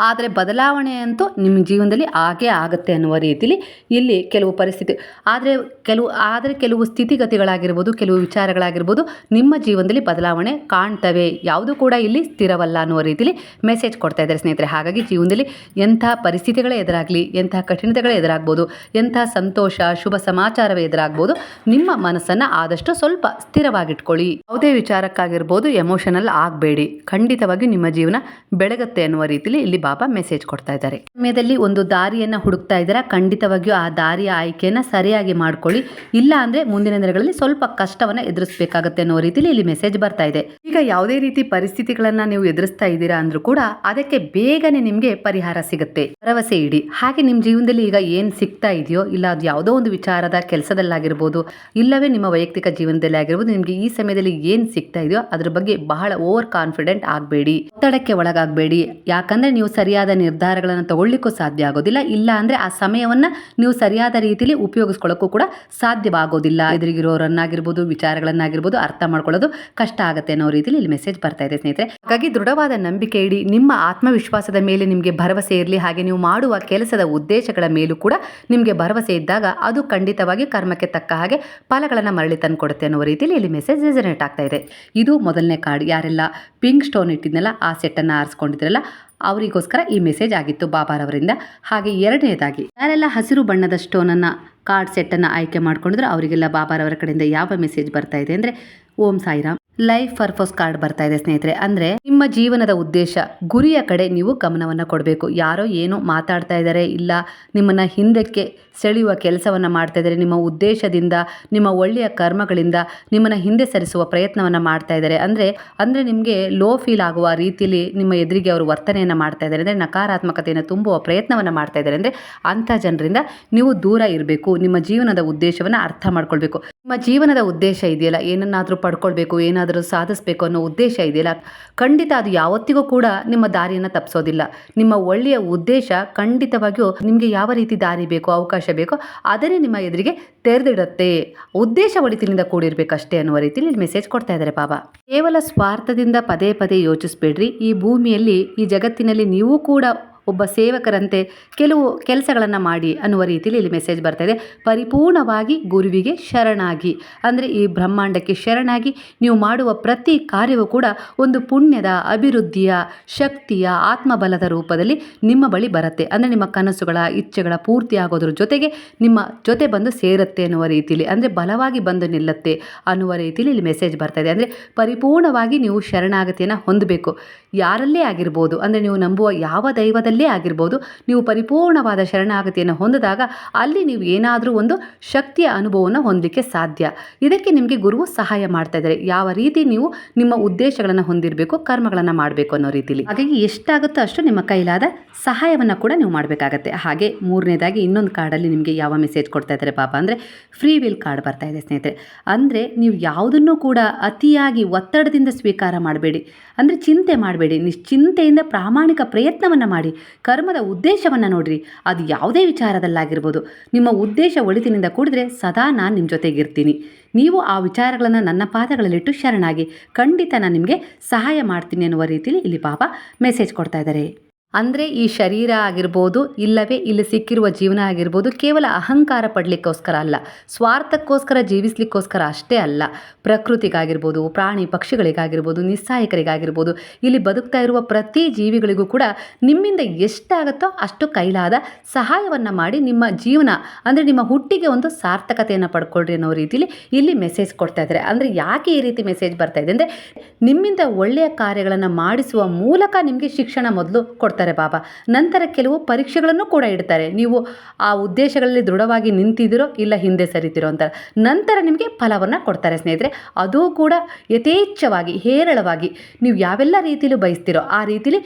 ಆದರೆ ಬದಲಾವಣೆ ಅಂತೂ ನಿಮ್ಮ ಜೀವನದಲ್ಲಿ ಆಗೇ ಆಗುತ್ತೆ ಅನ್ನುವ ರೀತಿಲಿ ಇಲ್ಲಿ ಕೆಲವು ಪರಿಸ್ಥಿತಿ. ಆದರೆ ಕೆಲವು ಆದರೆ ಕೆಲವು ಸ್ಥಿತಿಗತಿಗಳಾಗಿರ್ಬೋದು, ಕೆಲವು ವಿಚಾರಗಳಾಗಿರ್ಬೋದು ನಿಮ್ಮ ಜೀವನದಲ್ಲಿ ಬದಲಾವಣೆ ಕಾಣ್ತವೆ. ಯಾವುದು ಕೂಡ ಇಲ್ಲಿ ಸ್ಥಿರವಲ್ಲ ಅನ್ನುವ ರೀತಿಲಿ ಮೆಸೇಜ್ ಕೊಡ್ತಾ ಇದ್ದಾರೆ ಸ್ನೇಹಿತರೆ. ಹಾಗಾಗಿ ಜೀವನದಲ್ಲಿ ಎಂಥ ಪರಿಸ್ಥಿತಿಗಳೇ ಎದುರಾಗಲಿ, ಎಂಥ ಕಠಿಣತೆಗಳೇ ಎದುರಾಗ್ಬೋದು, ಎಂಥ ಸಂತೋಷ, ಶುಭ ಸಮಾಚಾರವೇ ಎದುರಾಗ್ಬೋದು, ನಿಮ್ಮ ಮನಸ್ಸನ್ನು ಆದಷ್ಟು ಸ್ವಲ್ಪ ಸ್ಥಿರವಾಗಿಟ್ಕೊಳ್ಳಿ. ಯಾವುದೇ ವಿಚಾರಕ್ಕಾಗಿರ್ಬೋದು ಎಮೋಷನಲ್ ಆಗಬೇಡಿ. ಖಂಡಿತವಾಗಿ ನಿಮ್ಮ ಜೀವನ ಬೆಳಗತ್ತೆ ಅನ್ನುವ ರೀತಿಲಿ ಇಲ್ಲಿ ಬಾಬಾ ಮೆಸೇಜ್ ಕೊಡ್ತಾ ಇದ್ದಾರೆ. ಸಮಯದಲ್ಲಿ ಒಂದು ದಾರಿಯನ್ನ ಹುಡುಕ್ತಾ ಇದ್ದೀರಾ? ಖಂಡಿತವಾಗಿಯೂ ಆ ದಾರಿಯ ಆಯ್ಕೆಯನ್ನ ಸರಿಯಾಗಿ ಮಾಡ್ಕೊಳ್ಳಿ. ಇಲ್ಲ ಅಂದ್ರೆ ಮುಂದಿನ ದಿನಗಳಲ್ಲಿ ಸ್ವಲ್ಪ ಕಷ್ಟವನ್ನ ಎದುರಿಸಬೇಕಾಗುತ್ತೆ ಅನ್ನೋ ರೀತಿಲಿ ಇಲ್ಲಿ ಮೆಸೇಜ್ ಬರ್ತಾ ಇದೆ. ಈಗ ಯಾವುದೇ ರೀತಿ ಪರಿಸ್ಥಿತಿಗಳನ್ನ ನೀವು ಎದುರಿಸ್ತಾ ಇದ್ದೀರಾ ಅಂದ್ರೂ ಕೂಡ ಅದಕ್ಕೆ ಬೇಗನೆ ನಿಮಗೆ ಪರಿಹಾರ ಸಿಗುತ್ತೆ. ಭರವಸೆ ಇಡಿ. ಹಾಗೆ ನಿಮ್ಮ ಜೀವನದಲ್ಲಿ ಈಗ ಏನ್ ಸಿಗ್ತಾ ಇದೆಯೋ, ಇಲ್ಲ ಅದು ಯಾವುದೋ ಒಂದು ವಿಚಾರದ ಕೆಲಸದಲ್ಲಾಗಿರ್ಬೋದು, ಇಲ್ಲವೇ ನಿಮ್ಮ ವೈಯಕ್ತಿಕ ಜೀವನದಲ್ಲಿ ಆಗಿರ್ಬೋದು, ನಿಮಗೆ ಈ ಸಮಯದಲ್ಲಿ ಏನ್ ಸಿಗ್ತಾ ಇದೆಯೋ ಅದ್ರ ಬಗ್ಗೆ ಬಹಳ ಓವರ್ ಕಾನ್ಫಿಡೆಂಟ್ ಆಗಬೇಡಿ. ಒತ್ತಡಕ್ಕೆ ಒಳಗಾಗಬೇಡಿ. ಯಾಕಂದ್ರೆ ನೀವು ಸರಿಯಾದ ನಿರ್ಧಾರಗಳನ್ನು ತಗೊಳ್ಳಿಕ್ಕೂ ಸಾಧ್ಯ ಆಗೋದಿಲ್ಲ. ಇಲ್ಲ ಅಂದರೆ ಆ ಸಮಯವನ್ನು ನೀವು ಸರಿಯಾದ ರೀತಿಯಲ್ಲಿ ಉಪಯೋಗಿಸ್ಕೊಳ್ಳೋಕ್ಕೂ ಕೂಡ ಸಾಧ್ಯವಾಗೋದಿಲ್ಲ. ಎದುರಿಗಿರೋರನ್ನಾಗಿರ್ಬೋದು ವಿಚಾರಗಳನ್ನಾಗಿರ್ಬೋದು, ಅರ್ಥ ಮಾಡ್ಕೊಳ್ಳೋದು ಕಷ್ಟ ಆಗುತ್ತೆ ಅನ್ನೋ ರೀತಿಯಲ್ಲಿ ಇಲ್ಲಿ ಮೆಸೇಜ್ ಬರ್ತಾ ಇದೆ ಸ್ನೇಹಿತರೆ. ಹಾಗಾಗಿ ದೃಢವಾದ ನಂಬಿಕೆ ಇಡಿ. ನಿಮ್ಮ ಆತ್ಮವಿಶ್ವಾಸದ ಮೇಲೆ ನಿಮಗೆ ಭರವಸೆ ಇರಲಿ. ಹಾಗೆ ನೀವು ಮಾಡುವ ಕೆಲಸದ ಉದ್ದೇಶಗಳ ಮೇಲೂ ಕೂಡ ನಿಮಗೆ ಭರವಸೆ ಇದ್ದಾಗ ಅದು ಖಂಡಿತವಾಗಿ ಕರ್ಮಕ್ಕೆ ತಕ್ಕ ಹಾಗೆ ಫಲಗಳನ್ನು ಮರಳಿ ತಂದುಕೊಡುತ್ತೆ ಕೊಡುತ್ತೆ ಅನ್ನೋ ರೀತಿಯಲ್ಲಿ ಇಲ್ಲಿ ಮೆಸೇಜ್ ರೆಸನೇಟ್ ಆಗ್ತಾ ಇದೆ. ಇದು ಮೊದಲನೇ ಕಾರ್ಡ್ ಯಾರೆಲ್ಲ ಪಿಂಕ್ ಸ್ಟೋನ್ ಇಟ್ಟಿದ್ನಲ್ಲ, ಆ ಸೆಟ್ಟನ್ನು ಆರಿಸ್ಕೊಂಡಿದ್ರಲ್ಲ ಅವರಿಗೋಸ್ಕರ ಈ ಮೆಸೇಜ್ ಆಗಿತ್ತು ಬಾಬಾರವರಿಂದ ಹಾಗೆ ಎರಡನೇದಾಗಿ, ಯಾರೆಲ್ಲ ಹಸಿರು ಬಣ್ಣದ ಸ್ಟೋನ್ ಅನ್ನ ಕಾರ್ಡ್ ಸೆಟ್ ಅನ್ನ ಆಯ್ಕೆ ಮಾಡ್ಕೊಂಡಿದ್ರು ಅವರಿಗೆಲ್ಲ ಬಾಬಾರವರ ಕಡೆಯಿಂದ ಯಾವ ಮೆಸೇಜ್ ಬರ್ತಾ ಇದೆ ಅಂದ್ರೆ, Om Sairam. Life purpose card ಬರ್ತಾ ಇದೆ ಸ್ನೇಹಿತರೆ. ಅಂದ್ರೆ ನಿಮ್ಮ ಜೀವನದ ಉದ್ದೇಶ, ಗುರಿಯ ಕಡೆ ನೀವು ಗಮನವನ್ನು ಕೊಡಬೇಕು. ಯಾರೋ ಏನೋ ಮಾತಾಡ್ತಾ ಇದ್ದಾರೆ ಇಲ್ಲ ನಿಮ್ಮನ್ನ ಹಿಂದಕ್ಕೆ ಸೆಳೆಯುವ ಕೆಲಸವನ್ನ ಮಾಡ್ತಾ ಇದ್ದಾರೆ ನಿಮ್ಮ ಉದ್ದೇಶದಿಂದ, ನಿಮ್ಮ ಒಳ್ಳೆಯ ಕರ್ಮಗಳಿಂದ ನಿಮ್ಮನ್ನ ಹಿಂದೆ ಸರಿಸುವ ಪ್ರಯತ್ನವನ್ನ ಮಾಡ್ತಾ ಇದ್ದಾರೆ ಅಂದ್ರೆ ಅಂದ್ರೆ ನಿಮಗೆ ಲೋ ಫೀಲ್ ಆಗುವ ರೀತಿಯಲ್ಲಿ ನಿಮ್ಮ ಎದುರಿಗೆ ಅವರು ವರ್ತನೆಯನ್ನ ಮಾಡ್ತಾ ಇದ್ದಾರೆ ಅಂದ್ರೆ ನಕಾರಾತ್ಮಕತೆಯನ್ನು ತುಂಬುವ ಪ್ರಯತ್ನವನ್ನ ಮಾಡ್ತಾ ಇದ್ದಾರೆ ಅಂದ್ರೆ ಅಂಥ ಜನರಿಂದ ನೀವು ದೂರ ಇರಬೇಕು. ನಿಮ್ಮ ಜೀವನದ ಉದ್ದೇಶವನ್ನ ಅರ್ಥ ಮಾಡ್ಕೊಳ್ಬೇಕು. ನಿಮ್ಮ ಜೀವನದ ಉದ್ದೇಶ ಇದೆಯಲ್ಲ, ಏನನ್ನಾದರೂ ಪಡ್ಕೊಳ್ಬೇಕು, ಏನಾದರೂ ಸಾಧಿಸಬೇಕು ಅನ್ನೋ ಉದ್ದೇಶ ಇದೆಯಲ್ಲ? ಖಂಡಿತ ಅದು ಯಾವತ್ತಿಗೂ ಕೂಡ ನಿಮ್ಮ ದಾರಿಯನ್ನು ತಪ್ಪಿಸೋದಿಲ್ಲ ನಿಮ್ಮ ಒಳ್ಳೆಯ ಉದ್ದೇಶ ಖಂಡಿತವಾಗಿಯೂ ನಿಮಗೆ ಯಾವ ರೀತಿ ದಾರಿ ಬೇಕೋ, ಅವಕಾಶ ಬೇಕೋ, ಅದನ್ನೇ ನಿಮ್ಮ ಎದುರಿಗೆ ತೆರೆದಿಡುತ್ತೆ. ಉದ್ದೇಶ ಒಳಿತಿನಿಂದ ಕೂಡಿರಬೇಕಷ್ಟೇ ಅನ್ನುವ ರೀತಿಯಲ್ಲಿ ಮೆಸೇಜ್ ಕೊಡ್ತಾ ಇದ್ದಾರೆ ಬಾಬಾ ಕೇವಲ ಸ್ವಾರ್ಥದಿಂದ ಪದೇ ಪದೇ ಯೋಚಿಸ್ಬೇಡ್ರಿ. ಈ ಭೂಮಿಯಲ್ಲಿ, ಈ ಜಗತ್ತಿನಲ್ಲಿ ನೀವು ಕೂಡ ಒಬ್ಬ ಸೇವಕರಂತೆ ಕೆಲವು ಕೆಲಸಗಳನ್ನು ಮಾಡಿ ಅನ್ನುವ ರೀತಿಯಲ್ಲಿ ಇಲ್ಲಿ ಮೆಸೇಜ್ ಬರ್ತಾ ಇದೆ. ಪರಿಪೂರ್ಣವಾಗಿ ಗುರುವಿಗೆ ಶರಣಾಗಿ. ಅಂದರೆ ಈ ಬ್ರಹ್ಮಾಂಡಕ್ಕೆ ಶರಣಾಗಿ ನೀವು ಮಾಡುವ ಪ್ರತಿ ಕಾರ್ಯವೂ ಕೂಡ ಒಂದು ಪುಣ್ಯದ, ಅಭಿವೃದ್ಧಿಯ, ಶಕ್ತಿಯ, ಆತ್ಮಬಲದ ರೂಪದಲ್ಲಿ ನಿಮ್ಮ ಬಳಿ ಬರುತ್ತೆ. ಅಂದರೆ ನಿಮ್ಮ ಕನಸುಗಳ, ಇಚ್ಛೆಗಳ ಪೂರ್ತಿ ಆಗೋದ್ರ ಜೊತೆಗೆ ನಿಮ್ಮ ಜೊತೆ ಬಂದು ಸೇರುತ್ತೆ ಅನ್ನುವ ರೀತಿಯಲ್ಲಿ ಅಂದರೆ ಬಲವಾಗಿ ಬಂದು ನಿಲ್ಲುತ್ತೆ ಅನ್ನುವ ರೀತಿಯಲ್ಲಿ ಇಲ್ಲಿ ಮೆಸೇಜ್ ಬರ್ತಾ ಇದೆ. ಅಂದರೆ ಪರಿಪೂರ್ಣವಾಗಿ ನೀವು ಶರಣಾಗತಿಯನ್ನು ಹೊಂದಬೇಕು. ಯಾರಲ್ಲೇ ಆಗಿರ್ಬೋದು. ಅಂದರೆ ನೀವು ನಂಬುವ ಯಾವ ದೈವದಲ್ಲೇ ಆಗಿರ್ಬೋದು. ನೀವು ಪರಿಪೂರ್ಣವಾದ ಶರಣಾಗತಿಯನ್ನು ಹೊಂದಿದಾಗ ಅಲ್ಲಿ ನೀವು ಏನಾದರೂ ಒಂದು ಶಕ್ತಿಯ ಅನುಭವವನ್ನು ಹೊಂದಲಿಕ್ಕೆ ಸಾಧ್ಯ. ಇದಕ್ಕೆ ನಿಮಗೆ ಗುರುವು ಸಹಾಯ ಮಾಡ್ತಾ ಇದ್ದಾರೆ. ಯಾವ ರೀತಿ ನೀವು ನಿಮ್ಮ ಉದ್ದೇಶಗಳನ್ನು ಹೊಂದಿರಬೇಕು, ಕರ್ಮಗಳನ್ನು ಮಾಡಬೇಕು ಅನ್ನೋ ರೀತಿಲಿ. ಹಾಗಾಗಿ ಎಷ್ಟಾಗುತ್ತೋ ಅಷ್ಟು ನಿಮ್ಮ ಕೈಲಾದ ಸಹಾಯವನ್ನು ಕೂಡ ನೀವು ಮಾಡಬೇಕಾಗತ್ತೆ. ಹಾಗೆ ಮೂರನೇದಾಗಿ ಇನ್ನೊಂದು ಕಾರ್ಡಲ್ಲಿ ನಿಮಗೆ ಯಾವ ಮೆಸೇಜ್ ಕೊಡ್ತಾ ಇದ್ದಾರೆ ಪಾಪ ಅಂದರೆ ಫ್ರೀ ವಿಲ್ ಕಾರ್ಡ್ ಬರ್ತಾ ಇದೆ ಸ್ನೇಹಿತರೆ. ಅಂದರೆ ನೀವು ಯಾವುದನ್ನು ಕೂಡ ಅತಿಯಾಗಿ ಒತ್ತಡದಿಂದ ಸ್ವೀಕಾರ ಮಾಡಬೇಡಿ. ಅಂದರೆ ಚಿಂತೆ ಮಾಡಬೇಡಿ, ನಿಶ್ಚಿಂತೆಯಿಂದ ಪ್ರಾಮಾಣಿಕ ಪ್ರಯತ್ನವನ್ನು ಮಾಡಿ, ಕರ್ಮದ ಉದ್ದೇಶವನ್ನು ನೋಡಿರಿ, ಅದು ಯಾವುದೇ ವಿಚಾರದಲ್ಲಾಗಿರ್ಬೋದು. ನಿಮ್ಮ ಉದ್ದೇಶ ಒಳಿತಿನಿಂದ ಕೂಡಿದ್ರೆ ಸದಾ ನಾನು ನಿಮ್ಮ ಜೊತೆಗಿರ್ತೀನಿ. ನೀವು ಆ ವಿಚಾರಗಳನ್ನು ನನ್ನ ಪಾದಗಳಲ್ಲಿಟ್ಟು ಶರಣಾಗಿ ಖಂಡಿತ ನಾನು ನಿಮಗೆ ಸಹಾಯ ಮಾಡ್ತೀನಿ ಅನ್ನುವ ರೀತಿಯಲ್ಲಿ ಇಲ್ಲಿ ಬಾಬಾ ಮೆಸೇಜ್ ಕೊಡ್ತಾ ಇದ್ದಾರೆ. ಅಂದರೆ ಈ ಶರೀರ ಆಗಿರ್ಬೋದು, ಇಲ್ಲವೇ ಇಲ್ಲಿ ಸಿಕ್ಕಿರುವ ಜೀವನ ಆಗಿರ್ಬೋದು, ಕೇವಲ ಅಹಂಕಾರ ಪಡಲಿಕ್ಕೋಸ್ಕರ ಅಲ್ಲ, ಸ್ವಾರ್ಥಕ್ಕೋಸ್ಕರ ಜೀವಿಸಲಿಕ್ಕೋಸ್ಕರ ಅಷ್ಟೇ ಅಲ್ಲ. ಪ್ರಕೃತಿಗಾಗಿರ್ಬೋದು, ಪ್ರಾಣಿ ಪಕ್ಷಿಗಳಿಗಾಗಿರ್ಬೋದು, ನಿಸ್ಸಾಯಕರಿಗಾಗಿರ್ಬೋದು, ಇಲ್ಲಿ ಬದುಕ್ತಾ ಇರುವ ಪ್ರತಿ ಜೀವಿಗಳಿಗೂ ಕೂಡ ನಿಮ್ಮಿಂದ ಎಷ್ಟಾಗುತ್ತೋ ಅಷ್ಟು ಕೈಲಾದ ಸಹಾಯವನ್ನು ಮಾಡಿ ನಿಮ್ಮ ಜೀವನ, ಅಂದರೆ ನಿಮ್ಮ ಹುಟ್ಟಿಗೆ ಒಂದು ಸಾರ್ಥಕತೆಯನ್ನು ಪಡ್ಕೊಳ್ರಿ ಅನ್ನೋ ರೀತಿಯಲ್ಲಿ ಇಲ್ಲಿ ಮೆಸೇಜ್ ಕೊಡ್ತಾ ಇದ್ದಾರೆ. ಅಂದರೆ ಯಾಕೆ ಈ ರೀತಿ ಮೆಸೇಜ್ ಬರ್ತಾ ಇದೆ? ಅಂದರೆ ನಿಮ್ಮಿಂದ ಒಳ್ಳೆಯ ಕಾರ್ಯಗಳನ್ನು ಮಾಡಿಸುವ ಮೂಲಕ ನಿಮಗೆ ಶಿಕ್ಷಣ ಮೊದಲು ಕೊಡ್ತಾರೆ ಬಾಬಾ ನಂತರ ಕೆಲವು ಪರೀಕ್ಷೆಗಳನ್ನು ಕೂಡ ಇಡ್ತಾರೆ. ನೀವು ಆ ಉದ್ದೇಶಗಳಲ್ಲಿ ದೃಢವಾಗಿ ನಿಂತಿದ್ದೀರೋ ಇಲ್ಲ ಹಿಂದೆ ಸರಿತಿರೋ ಅಂತ. ನಂತರ ನಿಮಗೆ ಫಲವನ್ನು ಕೊಡ್ತಾರೆ ಸ್ನೇಹಿತರೆ. ಅದು ಕೂಡ ಯಥೇಚ್ಛವಾಗಿ, ಹೇರಳವಾಗಿ ನೀವು ಯಾವೆಲ್ಲ ರೀತಿಯಲ್ಲೂ ಬಯಸ್ತಿರೋ ಆ ರೀತಿಲಿ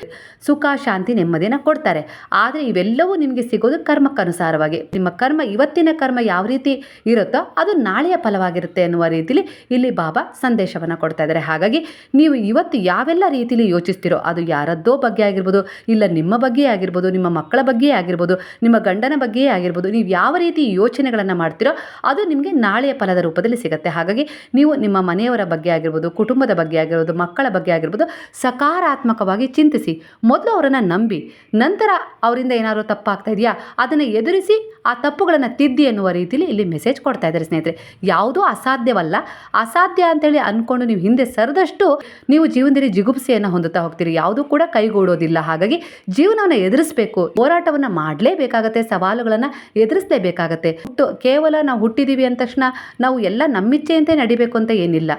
ಸುಖ, ಶಾಂತಿ, ನೆಮ್ಮದಿಯನ್ನು ಕೊಡ್ತಾರೆ. ಆದರೆ ಇವೆಲ್ಲವೂ ನಿಮಗೆ ಸಿಗೋದು ಕರ್ಮಕ್ಕನುಸಾರವಾಗಿ. ನಿಮ್ಮ ಕರ್ಮ ಇವತ್ತಿನ ಕರ್ಮ ಯಾವ ರೀತಿ ಇರುತ್ತೋ ಅದು ನಾಳೆಯ ಫಲವಾಗಿರುತ್ತೆ ಅನ್ನುವ ರೀತಿಲಿ ಇಲ್ಲಿ ಬಾಬಾ ಸಂದೇಶವನ್ನು ಕೊಡ್ತಾ ಇದ್ದಾರೆ. ಹಾಗಾಗಿ ನೀವು ಇವತ್ತು ಯಾವೆಲ್ಲ ರೀತಿಯಲ್ಲಿ ಯೋಚಿಸ್ತಿರೋ ಅದು ಯಾರದ್ದೋ ಬಗ್ಗೆ ಆಗಿರ್ಬೋದು, ಇಲ್ಲ ಇಲ್ಲ, ನಿಮ್ಮ ಬಗ್ಗೆ ಆಗಿರ್ಬೋದು, ನಿಮ್ಮ ಮಕ್ಕಳ ಬಗ್ಗೆ ಆಗಿರ್ಬೋದು, ನಿಮ್ಮ ಗಂಡನ ಬಗ್ಗೆ ಆಗಿರ್ಬೋದು, ನೀವು ಯಾವ ರೀತಿ ಯೋಚನೆಗಳನ್ನು ಮಾಡ್ತೀರೋ ಅದು ನಿಮಗೆ ನಾಳೆಯ ಫಲದ ರೂಪದಲ್ಲಿ ಸಿಗುತ್ತೆ. ಹಾಗಾಗಿ ನೀವು ನಿಮ್ಮ ಮನೆಯವರ ಬಗ್ಗೆ ಆಗಿರ್ಬೋದು, ಕುಟುಂಬದ ಬಗ್ಗೆ ಆಗಿರ್ಬೋದು, ಮಕ್ಕಳ ಬಗ್ಗೆ ಆಗಿರ್ಬೋದು, ಸಕಾರಾತ್ಮಕವಾಗಿ ಚಿಂತಿಸಿ. ಮೊದಲು ಅವರನ್ನು ನಂಬಿ. ನಂತರ ಅವರಿಂದ ಏನಾದರೂ ತಪ್ಪಾಗ್ತಾ ಇದೆಯಾ? ಅದನ್ನು ಎದುರಿಸಿ ಆ ತಪ್ಪುಗಳನ್ನು ತಿದ್ದಿ ಎನ್ನುವ ರೀತಿಯಲ್ಲಿ ಇಲ್ಲಿ ಮೆಸೇಜ್ ಕೊಡ್ತಾ ಇದ್ದಾರೆ ಸ್ನೇಹಿತರೆ. ಯಾವುದೂ ಅಸಾಧ್ಯವಲ್ಲ. ಅಸಾಧ್ಯ ಅಂತೇಳಿ ಅಂದ್ಕೊಂಡು ನೀವು ಹಿಂದೆ ಸರಿದಷ್ಟು ನೀವು ಜೀವನದಲ್ಲಿ ಜಿಗುಪ್ಸೆಯನ್ನು ಹೊಂದುತ್ತಾ ಹೋಗ್ತೀರಿ. ಯಾವುದೂ ಕೂಡ ಕೈಗೂಡೋದಿಲ್ಲ. ಹಾಗಾಗಿ ಜೀವನವನ್ನು ಎದುರಿಸಬೇಕು, ಹೋರಾಟವನ್ನು ಮಾಡಲೇಬೇಕಾಗತ್ತೆ, ಸವಾಲುಗಳನ್ನು ಎದುರಿಸಲೇಬೇಕಾಗತ್ತೆ. ಹುಟ್ಟು ಕೇವಲ ನಾವು ಹುಟ್ಟಿದ್ದೀವಿ ಅಂದ ತಕ್ಷಣ ನಾವು ಎಲ್ಲ ನಮ್ಮಿಚ್ಛೆಯಂತೆ ನಡಿಬೇಕು ಅಂತ ಏನಿಲ್ಲ.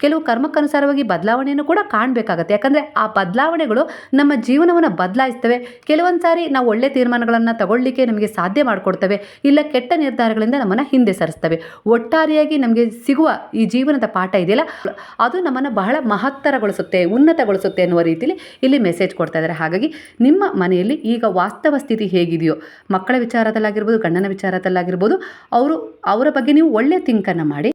ಕೆಲವು ಕರ್ಮಕ್ಕನುಸಾರವಾಗಿ ಬದಲಾವಣೆಯನ್ನು ಕೂಡ ಕಾಣಬೇಕಾಗತ್ತೆ. ಯಾಕಂದರೆ ಆ ಬದಲಾವಣೆಗಳು ನಮ್ಮ ಜೀವನವನ್ನು ಬದಲಾಯಿಸ್ತವೆ. ಕೆಲವೊಂದು ಸಾರಿ ನಾವು ಒಳ್ಳೆ ತೀರ್ಮಾನಗಳನ್ನು ತಗೊಳ್ಳಿಕ್ಕೆ ನಮಗೆ ಸಾಧ್ಯ ಮಾಡಿಕೊಡ್ತವೆ. ಇಲ್ಲ ಕೆಟ್ಟ ನಿರ್ಧಾರಗಳಿಂದ ನಮ್ಮನ್ನು ಹಿಂದೆ ಸರಿಸ್ತವೆ. ಒಟ್ಟಾರೆಯಾಗಿ ನಮಗೆ ಸಿಗುವ ಈ ಜೀವನದ ಪಾಠ ಇದೆಯಲ್ಲ? ಅದು ನಮ್ಮನ್ನು ಬಹಳ ಮಹತ್ತರಗೊಳಿಸುತ್ತೆ, ಉನ್ನತಗೊಳಿಸುತ್ತೆ ಅನ್ನುವ ರೀತಿಯಲ್ಲಿ ಇಲ್ಲಿ ಮೆಸೇಜ್ ಕೊಡ್ತಾ ಇದ್ದಾರೆ. ಹಾಗಾಗಿ ನಿಮ್ಮ ಮನೆಯಲ್ಲಿ ಈಗ ವಾಸ್ತವ ಸ್ಥಿತಿ ಹೇಗಿದೆಯೋ, ಮಕ್ಕಳ ವಿಚಾರದಲ್ಲಾಗಿರ್ಬೋದು, ಗಂಡನ ವಿಚಾರದಲ್ಲಾಗಿರ್ಬೋದು, ಅವರು, ಅವರ ಬಗ್ಗೆ ನೀವು ಒಳ್ಳೆ ಥಿಂಕನ್ನು ಮಾಡಿ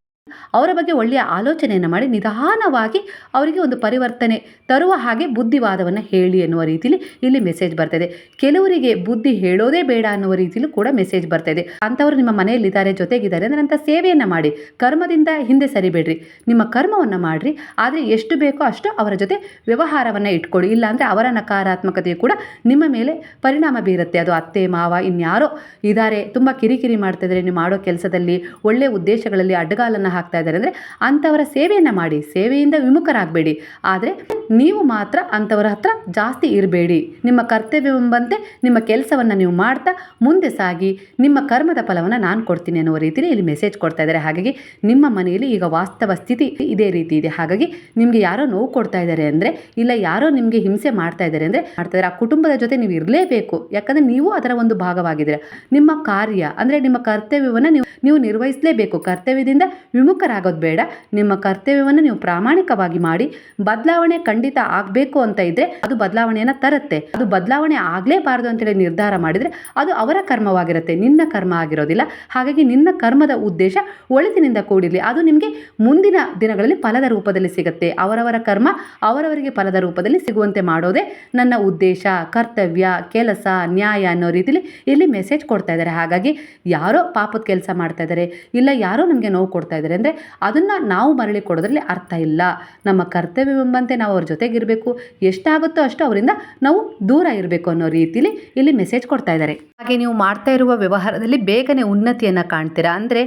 ಅವರ ಬಗ್ಗೆ ಒಳ್ಳೆಯ ಆಲೋಚನೆಯನ್ನು ಮಾಡಿ ನಿಧಾನವಾಗಿ ಅವರಿಗೆ ಒಂದು ಪರಿವರ್ತನೆ ತರುವ ಹಾಗೆ ಬುದ್ಧಿವಾದವನ್ನು ಹೇಳಿ ಎನ್ನುವ ರೀತಿಯಲ್ಲಿ ಇಲ್ಲಿ ಮೆಸೇಜ್ ಬರ್ತಾಯಿದೆ ಕೆಲವರಿಗೆ ಬುದ್ಧಿ ಹೇಳೋದೇ ಬೇಡ ಅನ್ನುವ ರೀತಿಯಲ್ಲೂ ಕೂಡ ಮೆಸೇಜ್ ಬರ್ತಾ ಇದೆ ಅಂಥವ್ರು ನಿಮ್ಮ ಮನೆಯಲ್ಲಿದ್ದಾರೆ, ಜೊತೆಗಿದ್ದಾರೆ, ಅಂದರೆ ಅಂಥ ಸೇವೆಯನ್ನು ಮಾಡಿ, ಕರ್ಮದಿಂದ ಹಿಂದೆ ಸರಿಬೇಡ್ರಿ. ನಿಮ್ಮ ಕರ್ಮವನ್ನು ಮಾಡಿರಿ, ಆದರೆ ಎಷ್ಟು ಬೇಕೋ ಅಷ್ಟು ಅವರ ಜೊತೆ ವ್ಯವಹಾರವನ್ನು ಇಟ್ಕೊಳ್ಳಿ. ಇಲ್ಲಾಂದರೆ ಅವರ ನಕಾರಾತ್ಮಕತೆಯು ಕೂಡ ನಿಮ್ಮ ಮೇಲೆ ಪರಿಣಾಮ ಬೀರುತ್ತೆ. ಅದು ಅತ್ತೆ, ಮಾವ, ಇನ್ಯಾರೋ ಇದ್ದಾರೆ ತುಂಬ ಕಿರಿಕಿರಿ ಮಾಡ್ತಿದ್ದಾರೆ. ನೀವು ಮಾಡೋ ಕೆಲಸದಲ್ಲಿ ಒಳ್ಳೆಯ ಉದ್ದೇಶಗಳಲ್ಲಿ ಅಡ್ಡಗಾಲನ್ನು ಹಾಕ್ತಾ ಇದ್ದಾರೆ. ಅಂದರೆ ಅಂಥವರ ಸೇವೆಯನ್ನು ಮಾಡಿ, ಸೇವೆಯಿಂದ ವಿಮುಖರಾಗಬೇಡಿ. ಆದರೆ ನೀವು ಮಾತ್ರ ಅಂಥವರ ಹತ್ರ ಜಾಸ್ತಿ ಇರಬೇಡಿ. ನಿಮ್ಮ ಕರ್ತವ್ಯವೆಂಬಂತೆ ನಿಮ್ಮ ಕೆಲಸವನ್ನು ನೀವು ಮಾಡ್ತಾ ಮುಂದೆ ಸಾಗಿ, ನಿಮ್ಮ ಕರ್ಮದ ಫಲವನ್ನು ನಾನು ಕೊಡ್ತೀನಿ ಅನ್ನುವ ರೀತಿಯಲ್ಲಿ ಇಲ್ಲಿ ಮೆಸೇಜ್ ಕೊಡ್ತಾ ಇದ್ದಾರೆ. ಹಾಗಾಗಿ ನಿಮ್ಮ ಮನೆಯಲ್ಲಿ ಈಗ ವಾಸ್ತವ ಸ್ಥಿತಿ ಇದೇ ರೀತಿ ಇದೆ. ಹಾಗಾಗಿ ನಿಮಗೆ ಯಾರೋ ನೋವು ಕೊಡ್ತಾ ಇದ್ದಾರೆ ಅಂದರೆ, ಇಲ್ಲ ಯಾರೋ ನಿಮಗೆ ಹಿಂಸೆ ಮಾಡ್ತಾ ಇದ್ದಾರೆ ಅಂದರೆ ಮಾಡ್ತಾ ಇದ್ದಾರೆ. ಆ ಕುಟುಂಬದ ಜೊತೆ ನೀವು ಇರಲೇಬೇಕು. ಯಾಕಂದರೆ ನೀವು ಅದರ ಒಂದು ಭಾಗವಾಗಿದ್ದೀರ. ನಿಮ್ಮ ಕಾರ್ಯ ಅಂದರೆ ನಿಮ್ಮ ಕರ್ತವ್ಯವನ್ನು ನೀವು ನೀವು ನಿರ್ವಹಿಸಲೇಬೇಕು. ಕರ್ತವ್ಯದಿಂದ ವಿಮುಖರಾಗೋದು ಬೇಡ. ನಿಮ್ಮ ಕರ್ತವ್ಯವನ್ನು ನೀವು ಪ್ರಾಮಾಣಿಕವಾಗಿ ಮಾಡಿ. ಬದಲಾವಣೆ ಖಂಡಿತ ಆಗಬೇಕು ಅಂತ ಇದ್ದರೆ ಅದು ಬದಲಾವಣೆಯನ್ನು ತರುತ್ತೆ. ಅದು ಬದಲಾವಣೆ ಆಗಲೇಬಾರದು ಅಂತೇಳಿ ನಿರ್ಧಾರ ಮಾಡಿದರೆ ಅದು ಅವರ ಕರ್ಮವಾಗಿರುತ್ತೆ. ನಿನ್ನ ಕರ್ಮ ಆಗಿರೋದಿಲ್ಲ. ಹಾಗಾಗಿ ನಿನ್ನ ಕರ್ಮದ ಉದ್ದೇಶ ಒಳಿತಿನಿಂದ ಕೂಡಿರಲಿ. ಅದು ನಿಮಗೆ ಮುಂದಿನ ದಿನಗಳಲ್ಲಿ ಫಲದ ರೂಪದಲ್ಲಿ ಸಿಗುತ್ತೆ. ಅವರವರ ಕರ್ಮ ಅವರವರಿಗೆ ಫಲದ ರೂಪದಲ್ಲಿ ಸಿಗುವಂತೆ ಮಾಡೋದೇ ನನ್ನ ಉದ್ದೇಶ. ಕರ್ತವ್ಯ, ಕೆಲಸ, ನ್ಯಾಯ ಅನ್ನೋ ರೀತಿಲಿ ಇಲ್ಲಿ ಮೆಸೇಜ್ ಕೊಡ್ತಾ ಇದ್ದಾರೆ. ಹಾಗಾಗಿ ಯಾರೋ ಪಾಪದ ಕೆಲಸ ಮಾಡ್ತಾ ಇದ್ದಾರೆ, ಇಲ್ಲ ಯಾರೋ ನಮಗೆ ನೋವು ಕೊಡ್ತಾ ಇದ್ದಾರೆ ಅಂದರೆ ಅದನ್ನು ನಾವು ಮರಳಿ ಕೊಡೋದ್ರಲ್ಲಿ ಅರ್ಥ ಇಲ್ಲ. ನಮ್ಮ ಕರ್ತವ್ಯವೆಂಬಂತೆ ನಾವು ಅವ್ರ ಜೊತೆಗಿರಬೇಕು. ಎಷ್ಟಾಗುತ್ತೋ ಅಷ್ಟು ಅವರಿಂದ ನಾವು ದೂರ ಇರಬೇಕು ಅನ್ನೋ ರೀತಿಲಿ ಇಲ್ಲಿ ಮೆಸೇಜ್ ಕೊಡ್ತಾ ಇದ್ದಾರೆ. ಹಾಗೆ ನೀವು ಮಾಡ್ತಾ ಇರುವ ವ್ಯವಹಾರದಲ್ಲಿ ಬೇಗನೆ ಉನ್ನತಿಯನ್ನು ಕಾಣ್ತೀರಾ? ಅಂದರೆ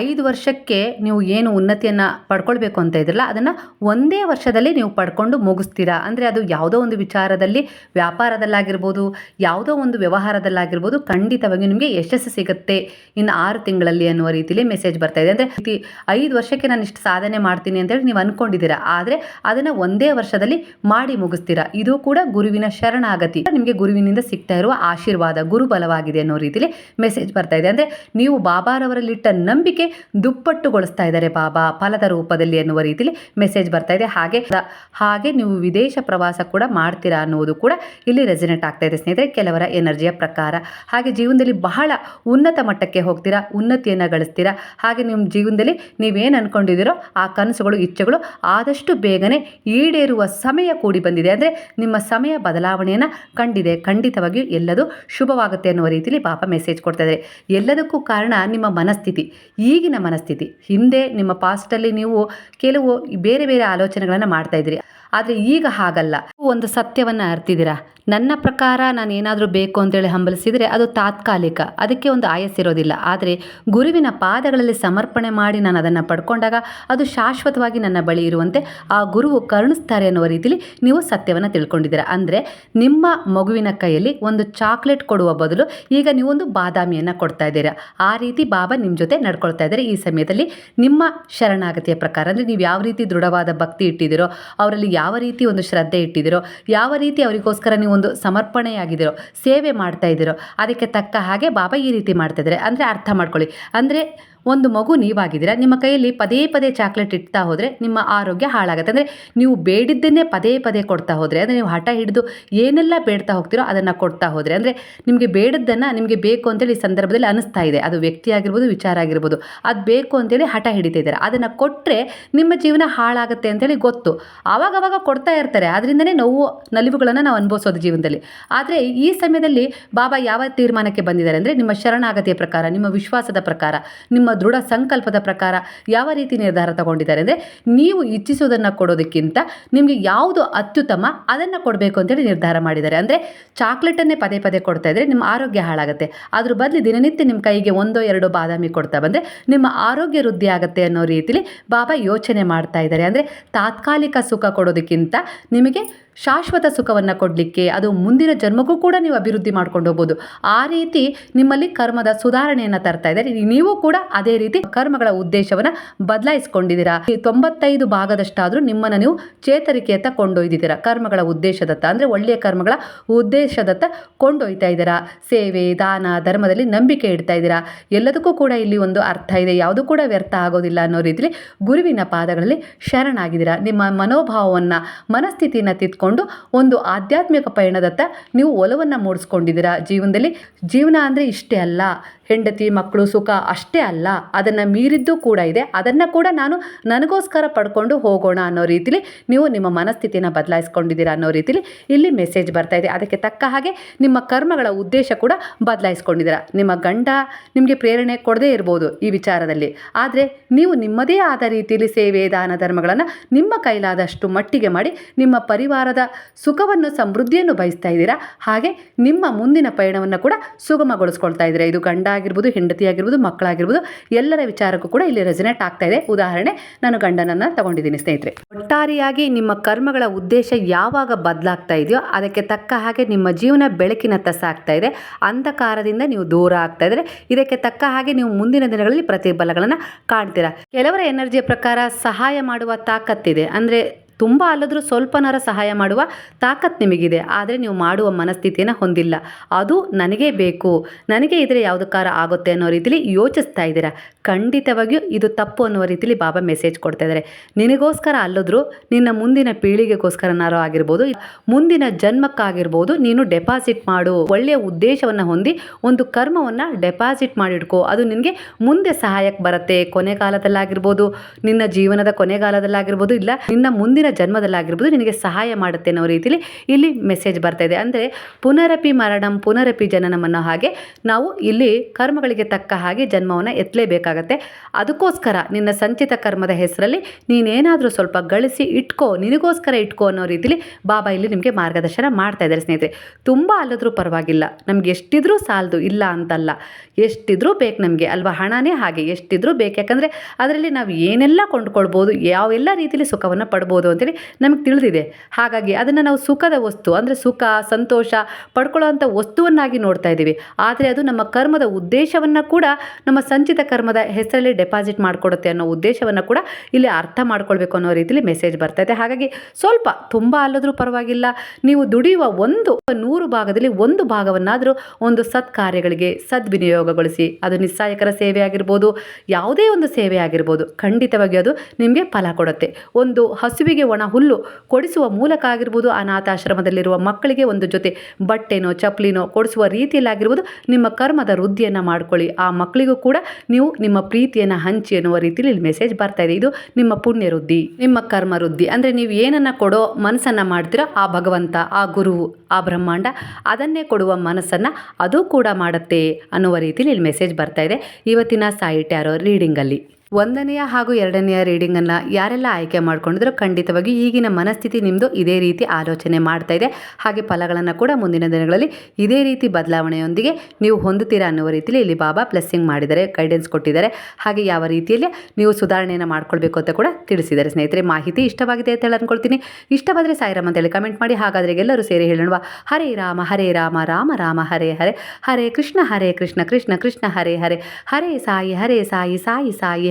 ಐದು ವರ್ಷಕ್ಕೆ ನೀವು ಏನು ಉನ್ನತಿಯನ್ನು ಪಡ್ಕೊಳ್ಬೇಕು ಅಂತ ಇದ್ರಲ್ಲ, ಅದನ್ನು ಒಂದೇ ವರ್ಷದಲ್ಲಿ ನೀವು ಪಡ್ಕೊಂಡು ಮುಗಿಸ್ತೀರಾ? ಅಂದರೆ ಅದು ಯಾವುದೋ ಒಂದು ವಿಚಾರದಲ್ಲಿ ವ್ಯಾಪಾರದಲ್ಲಾಗಿರ್ಬೋದು, ಯಾವುದೋ ಒಂದು ವ್ಯವಹಾರದಲ್ಲಾಗಿರ್ಬೋದು ಖಂಡಿತವಾಗಿ ನಿಮಗೆ ಯಶಸ್ಸು ಸಿಗುತ್ತೆ. ಇನ್ನು ಆರು ತಿಂಗಳಲ್ಲಿ ಅನ್ನುವ ರೀತಿಯಲ್ಲಿ ಮೆಸೇಜ್ ಬರ್ತಾ ಇದೆ. ಅಂದರೆ ಐದು ವರ್ಷಕ್ಕೆ ನಾನು ಇಷ್ಟು ಸಾಧನೆ ಮಾಡ್ತೀನಿ ಅಂತೇಳಿ ನೀವು ಅಂದ್ಕೊಂಡಿದ್ದೀರಾ ಆದರೆ ಅದನ್ನು ಒಂದೇ ವರ್ಷದಲ್ಲಿ ಮಾಡಿ ಮುಗಿಸ್ತೀರಾ? ಇದು ಕೂಡ ಗುರುವಿನ ಶರಣಾಗತಿ. ನಿಮಗೆ ಗುರುವಿನಿಂದ ಸಿಗ್ತಾ ಇರುವ ಆಶೀರ್ವಾದ, ಗುರುಬಲವಾಗಿದೆ ಅನ್ನೋ ರೀತಿಯಲ್ಲಿ ಮೆಸೇಜ್ ಬರ್ತಾ ಇದೆ. ಅಂದರೆ ನೀವು ಬಾಬಾರವರಲ್ಲಿಟ್ಟ ನಂಬಿಕೆ ದುಪ್ಪಟ್ಟುಗೊಳಿಸ್ತಾ ಇದ್ದಾರೆ ಬಾಬಾ. ಫಲದ ರೂಪದಲ್ಲಿ ಎನ್ನುವ ರೀತಿಯಲ್ಲಿ ಮೆಸೇಜ್ ಬರ್ತಾ ಇದೆ. ಹಾಗೆ ಹಾಗೆ ನೀವು ವಿದೇಶ ಪ್ರವಾಸ ಕೂಡ ಮಾಡ್ತೀರಾ ಅನ್ನೋದು ಕೂಡ ಇಲ್ಲಿ ರೆಸಿನೆಂಟ್ ಆಗ್ತಾ ಇದೆ. ಸ್ನೇಹಿತರೆ, ಕೆಲವರ ಎನರ್ಜಿಯ ಪ್ರಕಾರ. ಹಾಗೆ ಜೀವನದಲ್ಲಿ ಬಹಳ ಉನ್ನತ ಮಟ್ಟಕ್ಕೆ ಹೋಗ್ತೀರಾ, ಉನ್ನತಿಯನ್ನು ಗಳಿಸ್ತೀರಾ, ಹಾಗೆ ನಿಮ್ಮ ಜೀವನದಲ್ಲಿ ನೀವೇನು ಅಂದ್ಕೊಂಡಿದ್ದೀರೋ ಆ ಕನಸುಗಳು, ಇಚ್ಛೆಗಳು ಆದಷ್ಟು ಬೇಗನೆ ಈಡೇರುವ ಸಮಯ ಕೂಡಿ ಬಂದಿದೆ. ಅಂದರೆ ನಿಮ್ಮ ಸಮಯ ಬದಲಾವಣೆಯನ್ನು ಕಂಡಿದೆ. ಖಂಡಿತವಾಗಿಯೂ ಎಲ್ಲದೂ ಶುಭವಾಗುತ್ತೆ ಅನ್ನುವ ರೀತಿಯಲ್ಲಿ ಪಾಪ ಮೆಸೇಜ್ ಕೊಡ್ತಾ ಇದ್ದಾರೆ. ಎಲ್ಲದಕ್ಕೂ ಕಾರಣ ನಿಮ್ಮ ಮನಸ್ಥಿತಿ. ಈಗಿನ ಮನಸ್ಥಿತಿ. ಹಿಂದೆ ನಿಮ್ಮ ಪಾಸ್ಟಲ್ಲಿ ನೀವು ಕೆಲವು ಬೇರೆ ಬೇರೆ ಆಲೋಚನೆಗಳನ್ನು ಮಾಡ್ತಾ ಇದ್ರಿ. ಆದರೆ ಈಗ ಹಾಗಲ್ಲ. ಒಂದು ಸತ್ಯವನ್ನು ಅರ್ತಿದ್ದೀರಾ? ನನ್ನ ಪ್ರಕಾರ ನಾನು ಏನಾದರೂ ಬೇಕು ಅಂತೇಳಿ ಹಂಬಲಿಸಿದರೆ ಅದು ತಾತ್ಕಾಲಿಕ. ಅದಕ್ಕೆ ಒಂದು ಆಯಸ್ಸಿರೋದಿಲ್ಲ ಆದರೆ ಗುರುವಿನ ಪಾದಗಳಲ್ಲಿ ಸಮರ್ಪಣೆ ಮಾಡಿ ನಾನು ಅದನ್ನು ಪಡ್ಕೊಂಡಾಗ ಅದು ಶಾಶ್ವತವಾಗಿ ನನ್ನ ಬಳಿ ಇರುವಂತೆ ಆ ಗುರುವು ಕರುಣಿಸ್ತಾರೆ ಅನ್ನುವ ರೀತಿಲಿ ನೀವು ಸತ್ಯವನ್ನು ತಿಳ್ಕೊಂಡಿದ್ದೀರಾ. ಅಂದರೆ ನಿಮ್ಮ ಮಗುವಿನ ಕೈಯಲ್ಲಿ ಒಂದು ಚಾಕ್ಲೇಟ್ ಕೊಡುವ ಬದಲು ಈಗ ನೀವೊಂದು ಬಾದಾಮಿಯನ್ನು ಕೊಡ್ತಾ ಇದ್ದೀರಾ. ಆ ರೀತಿ ಬಾಬಾ ನಿಮ್ಮ ಜೊತೆ ನಡ್ಕೊಳ್ತಾ ಇದ್ದಾರೆ. ಈ ಸಮಯದಲ್ಲಿ ನಿಮ್ಮ ಶರಣಾಗತಿಯ ಪ್ರಕಾರ ಅಂದರೆ ನೀವು ಯಾವ ರೀತಿ ದೃಢವಾದ ಭಕ್ತಿ ಇಟ್ಟಿದ್ದೀರೋ, ಅವರಲ್ಲಿ ಯಾವ ರೀತಿ ಒಂದು ಶ್ರದ್ಧೆ ಇಟ್ಟಿದ್ದೀರೋ, ಯಾವ ರೀತಿ ಅವರಿಗೋಸ್ಕರ ನೀವು ಒಂದು ಸಮರ್ಪಣೆಯಾಗಿದ್ದೀರೋ, ಸೇವೆ ಮಾಡ್ತಾ ಇದ್ದೀರೋ, ಅದಕ್ಕೆ ತಕ್ಕ ಹಾಗೆ ಬಾಬಾ ಈ ರೀತಿ ಮಾಡ್ತಿದ್ದಾರೆ ಅಂದರೆ ಅರ್ಥ ಮಾಡ್ಕೊಳ್ಳಿ. ಅಂದರೆ ಒಂದು ಮಗು ನೀವಾಗಿದ್ದೀರಾ ನಿಮ್ಮ ಕೈಯಲ್ಲಿ ಪದೇ ಪದೇ ಚಾಕ್ಲೇಟ್ ಇಡ್ತಾ ಹೋದರೆ ನಿಮ್ಮ ಆರೋಗ್ಯ ಹಾಳಾಗುತ್ತೆ. ಅಂದರೆ ನೀವು ಬೇಡಿದ್ದನ್ನೇ ಪದೇ ಪದೇ ಕೊಡ್ತಾ ಹೋದರೆ, ಅಂದರೆ ನೀವು ಹಠ ಹಿಡಿದು ಏನೆಲ್ಲ ಬೇಡ್ತಾ ಹೋಗ್ತೀರೋ ಅದನ್ನು ಕೊಡ್ತಾ ಹೋದರೆ, ಅಂದರೆ ನಿಮಗೆ ಬೇಡದ್ದನ್ನು ನಿಮಗೆ ಬೇಕು ಅಂತೇಳಿ ಈ ಸಂದರ್ಭದಲ್ಲಿ ಅನಿಸ್ತಾ ಇದೆ. ಅದು ವ್ಯಕ್ತಿ ಆಗಿರ್ಬೋದು, ವಿಚಾರ ಆಗಿರ್ಬೋದು, ಅದು ಬೇಕು ಅಂತೇಳಿ ಹಠ ಹಿಡಿತಿದ್ದಾರೆ ಅದನ್ನು ಕೊಟ್ಟರೆ ನಿಮ್ಮ ಜೀವನ ಹಾಳಾಗುತ್ತೆ ಅಂತೇಳಿ ಗೊತ್ತು. ಆವಾಗ ಅವಾಗ ಕೊಡ್ತಾ ಇರ್ತಾರೆ. ಅದರಿಂದನೇ ನೋವು, ನಲಿವುಗಳನ್ನು ನಾವು ಅನುಭವಿಸೋದು ಜೀವನದಲ್ಲಿ. ಆದರೆ ಈ ಸಮಯದಲ್ಲಿ ಬಾಬಾ ಯಾವ ತೀರ್ಮಾನಕ್ಕೆ ಬಂದಿದ್ದಾರೆ ಅಂದರೆ ನಿಮ್ಮ ಶರಣಾಗತಿಯ ಪ್ರಕಾರ, ನಿಮ್ಮ ವಿಶ್ವಾಸದ ಪ್ರಕಾರ, ನಿಮ್ಮ ದೃಢ ಸಂಕಲ್ಪದ ಪ್ರಕಾರ ಯಾವ ರೀತಿ ನಿರ್ಧಾರ ತಗೊಂಡಿದ್ದಾರೆ ಅಂದರೆ ನೀವು ಇಚ್ಛಿಸೋದನ್ನು ಕೊಡೋದಕ್ಕಿಂತ ನಿಮಗೆ ಯಾವುದು ಅತ್ಯುತ್ತಮ ಅದನ್ನು ಕೊಡಬೇಕು ಅಂತೇಳಿ ನಿರ್ಧಾರ ಮಾಡಿದ್ದಾರೆ. ಅಂದರೆ ಚಾಕ್ಲೇಟನ್ನೇ ಪದೇ ಪದೇ ಕೊಡ್ತಾ ಇದ್ದರೆ ನಿಮ್ಮ ಆರೋಗ್ಯ ಹಾಳಾಗುತ್ತೆ. ಅದ್ರ ಬದಲು ದಿನನಿತ್ಯ ನಿಮ್ಮ ಕೈಗೆ ಒಂದೋ ಎರಡೋ ಬಾದಾಮಿ ಕೊಡ್ತಾ ಬಂದರೆ ನಿಮ್ಮ ಆರೋಗ್ಯ ವೃದ್ಧಿ ಆಗುತ್ತೆ ಅನ್ನೋ ರೀತಿಲಿ ಬಾಬಾ ಯೋಚನೆ ಮಾಡ್ತಾ ಇದ್ದಾರೆ. ಅಂದರೆ ತಾತ್ಕಾಲಿಕ ಸುಖ ಕೊಡೋದಕ್ಕಿಂತ ನಿಮಗೆ ಶಾಶ್ವತ ಸುಖವನ್ನು ಕೊಡಲಿಕ್ಕೆ ಅದು ಮುಂದಿನ ಜನ್ಮಕ್ಕೂ ಕೂಡ ನೀವು ಅಭಿವೃದ್ಧಿ ಮಾಡ್ಕೊಂಡು ಹೋಗ್ಬೋದು. ಆ ರೀತಿ ನಿಮ್ಮಲ್ಲಿ ಕರ್ಮದ ಸುಧಾರಣೆಯನ್ನು ತರ್ತಾ ಇದ್ದಾರೆ. ನೀವು ಕೂಡ ಅದೇ ರೀತಿ ಕರ್ಮಗಳ ಉದ್ದೇಶವನ್ನು ಬದಲಾಯಿಸ್ಕೊಂಡಿದ್ದೀರಾ. ಈ ತೊಂಬತ್ತೈದು ಭಾಗದಷ್ಟಾದರೂ ನಿಮ್ಮನ್ನು ನೀವು ಚೇತರಿಕೆಯತ್ತ ಕೊಂಡೊಯ್ದಿದ್ದೀರಾ. ಕರ್ಮಗಳ ಉದ್ದೇಶದತ್ತ ಅಂದರೆ ಒಳ್ಳೆಯ ಕರ್ಮಗಳ ಉದ್ದೇಶದತ್ತ ಕೊಂಡೊಯ್ತಾ ಇದ್ದೀರಾ. ಸೇವೆ, ದಾನ, ಧರ್ಮದಲ್ಲಿ ನಂಬಿಕೆ ಇಡ್ತಾ ಇದ್ದೀರಾ. ಎಲ್ಲದಕ್ಕೂ ಕೂಡ ಇಲ್ಲಿ ಒಂದು ಅರ್ಥ ಇದೆ. ಯಾವುದು ಕೂಡ ವ್ಯರ್ಥ ಆಗೋದಿಲ್ಲ ಅನ್ನೋ ರೀತಿಯಲ್ಲಿ ಗುರುವಿನ ಪಾದಗಳಲ್ಲಿ ಶರಣಾಗಿದ್ದೀರಾ. ನಿಮ್ಮ ಮನೋಭಾವವನ್ನು, ಮನಸ್ಥಿತಿಯನ್ನು ತಿದ್ಕೊಂಡು ಒಂದು ಆಧ್ಯಾತ್ಮಿಕ ಪಯಣದತ್ತ ನೀವು ಒಲವನ್ನು ಮೂಡಿಸ್ಕೊಂಡಿದ್ದೀರಾ ಜೀವನದಲ್ಲಿ? ಜೀವನ ಅಂದರೆ ಇಷ್ಟೇ ಅಲ್ಲ. ಹೆಂಡತಿ, ಮಕ್ಕಳು ಸುಖ ಅಷ್ಟೇ ಅಲ್ಲ, ಅದನ್ನು ಮೀರಿದ್ದು ಕೂಡ ಇದೆ. ಅದನ್ನು ಕೂಡ ನಾನು ನನಗೋಸ್ಕರ ಪಡ್ಕೊಂಡು ಹೋಗೋಣ ಅನ್ನೋ ರೀತಿಲಿ ನೀವು ನಿಮ್ಮ ಮನಸ್ಥಿತಿನ ಬದಲಾಯಿಸ್ಕೊಂಡಿದ್ದೀರಾ ಅನ್ನೋ ರೀತಿಲಿ ಇಲ್ಲಿ ಮೆಸೇಜ್ ಬರ್ತಾ ಇದೆ. ಅದಕ್ಕೆ ತಕ್ಕ ಹಾಗೆ ನಿಮ್ಮ ಕರ್ಮಗಳ ಉದ್ದೇಶ ಕೂಡ ಬದಲಾಯಿಸ್ಕೊಂಡಿದ್ದೀರಾ. ನಿಮ್ಮ ಗಂಡ ನಿಮಗೆ ಪ್ರೇರಣೆ ಕೊಡದೇ ಇರ್ಬೋದು ಈ ವಿಚಾರದಲ್ಲಿ. ಆದರೆ ನೀವು ನಿಮ್ಮದೇ ಆದ ರೀತಿಯಲ್ಲಿ ಸೇವೆ, ದಾನ, ಧರ್ಮಗಳನ್ನು ನಿಮ್ಮ ಕೈಲಾದಷ್ಟು ಮಟ್ಟಿಗೆ ಮಾಡಿ ನಿಮ್ಮ ಪರಿವಾರದ ಸುಖವನ್ನು, ಸಮೃದ್ಧಿಯನ್ನು ಬಯಸ್ತಾ ಇದ್ದೀರಾ. ಹಾಗೆ ನಿಮ್ಮ ಮುಂದಿನ ಪಯಣವನ್ನು ಕೂಡ ಸುಗಮಗೊಳಿಸ್ಕೊಳ್ತಾ ಇದ್ದೀರಾ. ಇದು ಗಂಡ ಆಗಿರ್ಬೋದು, ಹೆಂಡತಿ ಆಗಿರ್ಬೋದು, ಮಕ್ಕಳಾಗಿರ್ಬೋದು, ಎಲ್ಲರ ವಿಚಾರಕ್ಕೂ ಕೂಡ ಇಲ್ಲಿ ರೆಸಿನೇಟ್ ಆಗ್ತಾ ಇದೆ. ಉದಾಹರಣೆ, ನಾನು ಗಂಡನನ್ನು ತಗೊಂಡಿದ್ದೀನಿ ಸ್ನೇಹಿತರೆ. ಒಟ್ಟಾರೆಯಾಗಿ ನಿಮ್ಮ ಕರ್ಮಗಳ ಉದ್ದೇಶ ಯಾವಾಗ ಬದಲಾಗ್ತಾ ಇದೆಯೋ, ಅದಕ್ಕೆ ತಕ್ಕ ಹಾಗೆ ನಿಮ್ಮ ಜೀವನ ಬೆಳಕಿನತ್ತ ಸಾಗ್ತಾ ಇದೆ. ಅಂಧಕಾರದಿಂದ ನೀವು ದೂರ ಆಗ್ತಾ ಇದ್ರೆ, ಇದಕ್ಕೆ ತಕ್ಕ ಹಾಗೆ ನೀವು ಮುಂದಿನ ದಿನಗಳಲ್ಲಿ ಪ್ರತಿಫಲಗಳನ್ನು ಕಾಣ್ತೀರಾ. ಕೆಲವರ ಎನರ್ಜಿಯ ಪ್ರಕಾರ ಸಹಾಯ ಮಾಡುವ ತಾಕತ್ತಿದೆ. ಅಂದರೆ ತುಂಬ ಅಲ್ಲದ್ರೂ ಸ್ವಲ್ಪನಾರ ಸಹಾಯ ಮಾಡುವ ತಾಕತ್ ನಿಮಗಿದೆ. ಆದರೆ ನೀವು ಮಾಡುವ ಮನಸ್ಥಿತಿಯನ್ನು ಹೊಂದಿಲ್ಲ. ಅದು ನನಗೇ ಬೇಕು. ನನಗೆ ಇದ್ರೆ ಯಾವುದಕ್ಕಾರ ಆಗುತ್ತೆ ಅನ್ನೋ ರೀತಿಲಿ ಯೋಚಿಸ್ತಾ ಇದ್ದೀರಾ? ಖಂಡಿತವಾಗಿಯೂ ಇದು ತಪ್ಪು ಅನ್ನುವ ರೀತಿಲಿ ಬಾಬಾ ಮೆಸೇಜ್ ಕೊಡ್ತಾ ಇದ್ದಾರೆ. ನಿನಗೋಸ್ಕರ ಅಲ್ಲದ್ರು ನಿನ್ನ ಮುಂದಿನ ಪೀಳಿಗೆಗೋಸ್ಕರನಾರೋ ಆಗಿರ್ಬೋದು, ಮುಂದಿನ ಜನ್ಮಕ್ಕಾಗಿರ್ಬೋದು ನೀನು ಡೆಪಾಸಿಟ್ ಮಾಡು. ಒಳ್ಳೆಯ ಉದ್ದೇಶವನ್ನು ಹೊಂದಿ ಒಂದು ಕರ್ಮವನ್ನು ಡೆಪಾಸಿಟ್ ಮಾಡಿಡ್ಕೋ. ಅದು ನಿನಗೆ ಮುಂದೆ ಸಹಾಯಕ್ಕೆ ಬರುತ್ತೆ. ಕೊನೆಗಾಲದಲ್ಲಾಗಿರ್ಬೋದು ನಿನ್ನ ಜೀವನದ ಕೊನೆಗಾಲದಲ್ಲಾಗಿರ್ಬೋದು ಇಲ್ಲ ನಿನ್ನ ಮುಂದಿನ ಜನ್ಮದಲ್ಲಾಗಿರ್ಬೋದು ನಿನಗೆ ಸಹಾಯ ಮಾಡುತ್ತೆ ಅನ್ನೋ ರೀತಿಲಿ ಇಲ್ಲಿ ಮೆಸೇಜ್ ಬರ್ತಾ ಇದೆ. ಅಂದರೆ ಪುನರಪಿ ಮರಣಂ, ಪುನರಪಿ ಜನನಂ ಅನ್ನೋ ಹಾಗೆ ನಾವು ಇಲ್ಲಿ ಕರ್ಮಗಳಿಗೆ ತಕ್ಕ ಹಾಗೆ ಜನ್ಮವನ್ನು ಎತ್ತಲೇಬೇಕಾಗತ್ತೆ. ಅದಕ್ಕೋಸ್ಕರ ನಿನ್ನ ಸಂಚಿತ ಕರ್ಮದ ಹೆಸರಲ್ಲಿ ನೀನೇನಾದರೂ ಸ್ವಲ್ಪ ಗಳಿಸಿ ಇಟ್ಕೋ, ನಿನಗೋಸ್ಕರ ಇಟ್ಕೋ ಅನ್ನೋ ರೀತಿಲಿ ಬಾಬಾ ಇಲ್ಲಿ ನಿಮಗೆ ಮಾರ್ಗದರ್ಶನ ಮಾಡ್ತಾ ಇದ್ದಾರೆ ಸ್ನೇಹಿತರೆ. ತುಂಬ ಅಲ್ಲದ್ರೂ ಪರವಾಗಿಲ್ಲ. ನಮ್ಗೆ ಎಷ್ಟಿದ್ರೂ ಸಾಲದು ಇಲ್ಲ ಅಂತಲ್ಲ. ಎಷ್ಟಿದ್ರೂ ಬೇಕು ನಮಗೆ ಅಲ್ವಾ? ಹಣನೇ ಹಾಗೆ ಎಷ್ಟಿದ್ರೂ ಬೇಕು. ಯಾಕಂದರೆ ಅದರಲ್ಲಿ ನಾವು ಏನೆಲ್ಲ ಕೊಂಡ್ಕೊಳ್ಬೋದು ಯಾವೆಲ್ಲ ರೀತಿಯಲ್ಲಿ ಸುಖವನ್ನು ಪಡ್ಬೋದು ಅಂತೇಳಿ ನಮಗೆ ತಿಳಿದಿದೆ. ಹಾಗಾಗಿ ಅದನ್ನು ನಾವು ಸುಖದ ವಸ್ತು, ಅಂದರೆ ಸುಖ, ಸಂತೋಷ ಪಡ್ಕೊಳ್ಳೋವಂಥ ವಸ್ತುವನ್ನಾಗಿ ನೋಡ್ತಾ ಇದ್ದೀವಿ. ಆದರೆ ಅದು ನಮ್ಮ ಕರ್ಮದ ಉದ್ದೇಶವನ್ನು ಕೂಡ ನಮ್ಮ ಸಂಚಿತ ಕರ್ಮದ ಹೆಸರಲ್ಲಿ ಡೆಪಾಸಿಟ್ ಮಾಡಿಕೊಡುತ್ತೆ ಅನ್ನೋ ಉದ್ದೇಶವನ್ನು ಕೂಡ ಇಲ್ಲಿ ಅರ್ಥ ಮಾಡ್ಕೊಳ್ಬೇಕು ಅನ್ನೋ ರೀತಿಯಲ್ಲಿ ಮೆಸೇಜ್ ಬರ್ತಾ ಇದೆ. ಹಾಗಾಗಿ ಸ್ವಲ್ಪ ತುಂಬ ಅಲ್ಲದ್ರೂ ಪರವಾಗಿಲ್ಲ. ನೀವು ದುಡಿಯುವ ಒಂದು ನೂರು ಭಾಗದಲ್ಲಿ ಒಂದು ಭಾಗವನ್ನಾದರೂ ಒಂದು ಸತ್ಕಾರ್ಯಗಳಿಗೆ ಸದ್ವಿನಿಯೋಗಗೊಳಿಸಿ ಅದು ನಿಸ್ಸಾಯಕರ ಸೇವೆ ಆಗಿರ್ಬೋದು ಯಾವುದೇ ಒಂದು ಸೇವೆ ಆಗಿರ್ಬೋದು ಖಂಡಿತವಾಗಿ ಅದು ನಿಮಗೆ ಫಲ ಕೊಡುತ್ತೆ. ಒಂದು ಹಸುವಿಗೆ ಒಣ ಹುಲ್ಲು ಕೊಡಿಸುವ ಮೂಲಕ ಆಗಿರ್ಬೋದು, ಅನಾಥಾಶ್ರಮದಲ್ಲಿರುವ ಮಕ್ಕಳಿಗೆ ಒಂದು ಜೊತೆ ಬಟ್ಟೆನೋ, ಚಪ್ಪಲಿನೋ ಕೊಡಿಸುವ ರೀತಿಯಲ್ಲಾಗಿರ್ಬೋದು, ನಿಮ್ಮ ಕರ್ಮದ ವೃದ್ಧಿಯನ್ನು ಮಾಡ್ಕೊಳ್ಳಿ. ಆ ಮಕ್ಕಳಿಗೂ ಕೂಡ ನೀವು ನಿಮ್ಮ ಪ್ರೀತಿಯನ್ನು ಹಂಚಿ ಅನ್ನುವ ರೀತಿಯಲ್ಲಿ ಇಲ್ಲಿ ಮೆಸೇಜ್ ಬರ್ತಾ ಇದೆ. ಇದು ನಿಮ್ಮ ಪುಣ್ಯ ವೃದ್ಧಿ, ನಿಮ್ಮ ಕರ್ಮ ವೃದ್ಧಿ. ಅಂದರೆ ನೀವು ಏನನ್ನು ಕೊಡೋ ಮನಸ್ಸನ್ನು ಮಾಡ್ತೀರೋ ಆ ಭಗವಂತ, ಆ ಗುರು ಆ ಬ್ರಹ್ಮಾಂಡ ಅದನ್ನೇ ಕೊಡುವ ಮನಸ್ಸನ್ನು ಅದು ಕೂಡ ಮಾಡುತ್ತೆ ಅನ್ನುವ ರೀತಿಯಲ್ಲಿ ಇಲ್ಲಿ ಮೆಸೇಜ್ ಬರ್ತಾ ಇದೆ. ಇವತ್ತಿನ ಸಾಯಿ ಟ್ಯಾರೋ ರೀಡಿಂಗಲ್ಲಿ ಒಂದನೆಯ ಹಾಗೂ ಎರಡನೆಯ ರೀಡಿಂಗನ್ನು ಯಾರೆಲ್ಲ ಆಯ್ಕೆ ಮಾಡ್ಕೊಂಡಿದ್ರು ಖಂಡಿತವಾಗಿ ಈಗಿನ ಮನಸ್ಥಿತಿ ನಿಮ್ಮದು ಇದೇ ರೀತಿ ಆಲೋಚನೆ ಮಾಡ್ತಾ ಇದೆ. ಹಾಗೆ ಫಲಗಳನ್ನು ಕೂಡ ಮುಂದಿನ ದಿನಗಳಲ್ಲಿ ಇದೇ ರೀತಿ ಬದಲಾವಣೆಯೊಂದಿಗೆ ನೀವು ಹೊಂದುತ್ತೀರಾ ಅನ್ನುವ ರೀತಿಯಲ್ಲಿ ಇಲ್ಲಿ ಬಾಬಾ ಪ್ಲಸ್ಸಿಂಗ್ ಮಾಡಿದ್ದಾರೆ, ಗೈಡೆನ್ಸ್ ಕೊಟ್ಟಿದ್ದಾರೆ. ಹಾಗೆ ಯಾವ ರೀತಿಯಲ್ಲಿ ನೀವು ಸುಧಾರಣೆಯನ್ನು ಮಾಡ್ಕೊಳ್ಬೇಕು ಅಂತ ಕೂಡ ತಿಳಿಸಿದ್ದಾರೆ. ಸ್ನೇಹಿತರೆ, ಮಾಹಿತಿ ಇಷ್ಟವಾಗಿದೆ ಅಂತ ಹೇಳಿ ಅನ್ಕೊಳ್ತೀನಿ. ಇಷ್ಟವಾದರೆ ಸಾಯಿರಾಮ್ ಅಂತೇಳಿ ಕಮೆಂಟ್ ಮಾಡಿ. ಹಾಗಾದರೆ ಎಲ್ಲರೂ ಸೇರಿ ಹೇಳೋಣ ಹರೇ ರಾಮ ಹರೇ ರಾಮ ರಾಮ ರಾಮ, ಹರೇ ಹರೇ. ಹರೇ ಕೃಷ್ಣ ಹರೇ ಕೃಷ್ಣ ಕೃಷ್ಣ ಕೃಷ್ಣ, ಹರೇ ಹರೇ. ಹರೇ ಸಾಯಿ ಹರೇ ಸಾಯಿ ಸಾಯಿ ಸಾಯಿ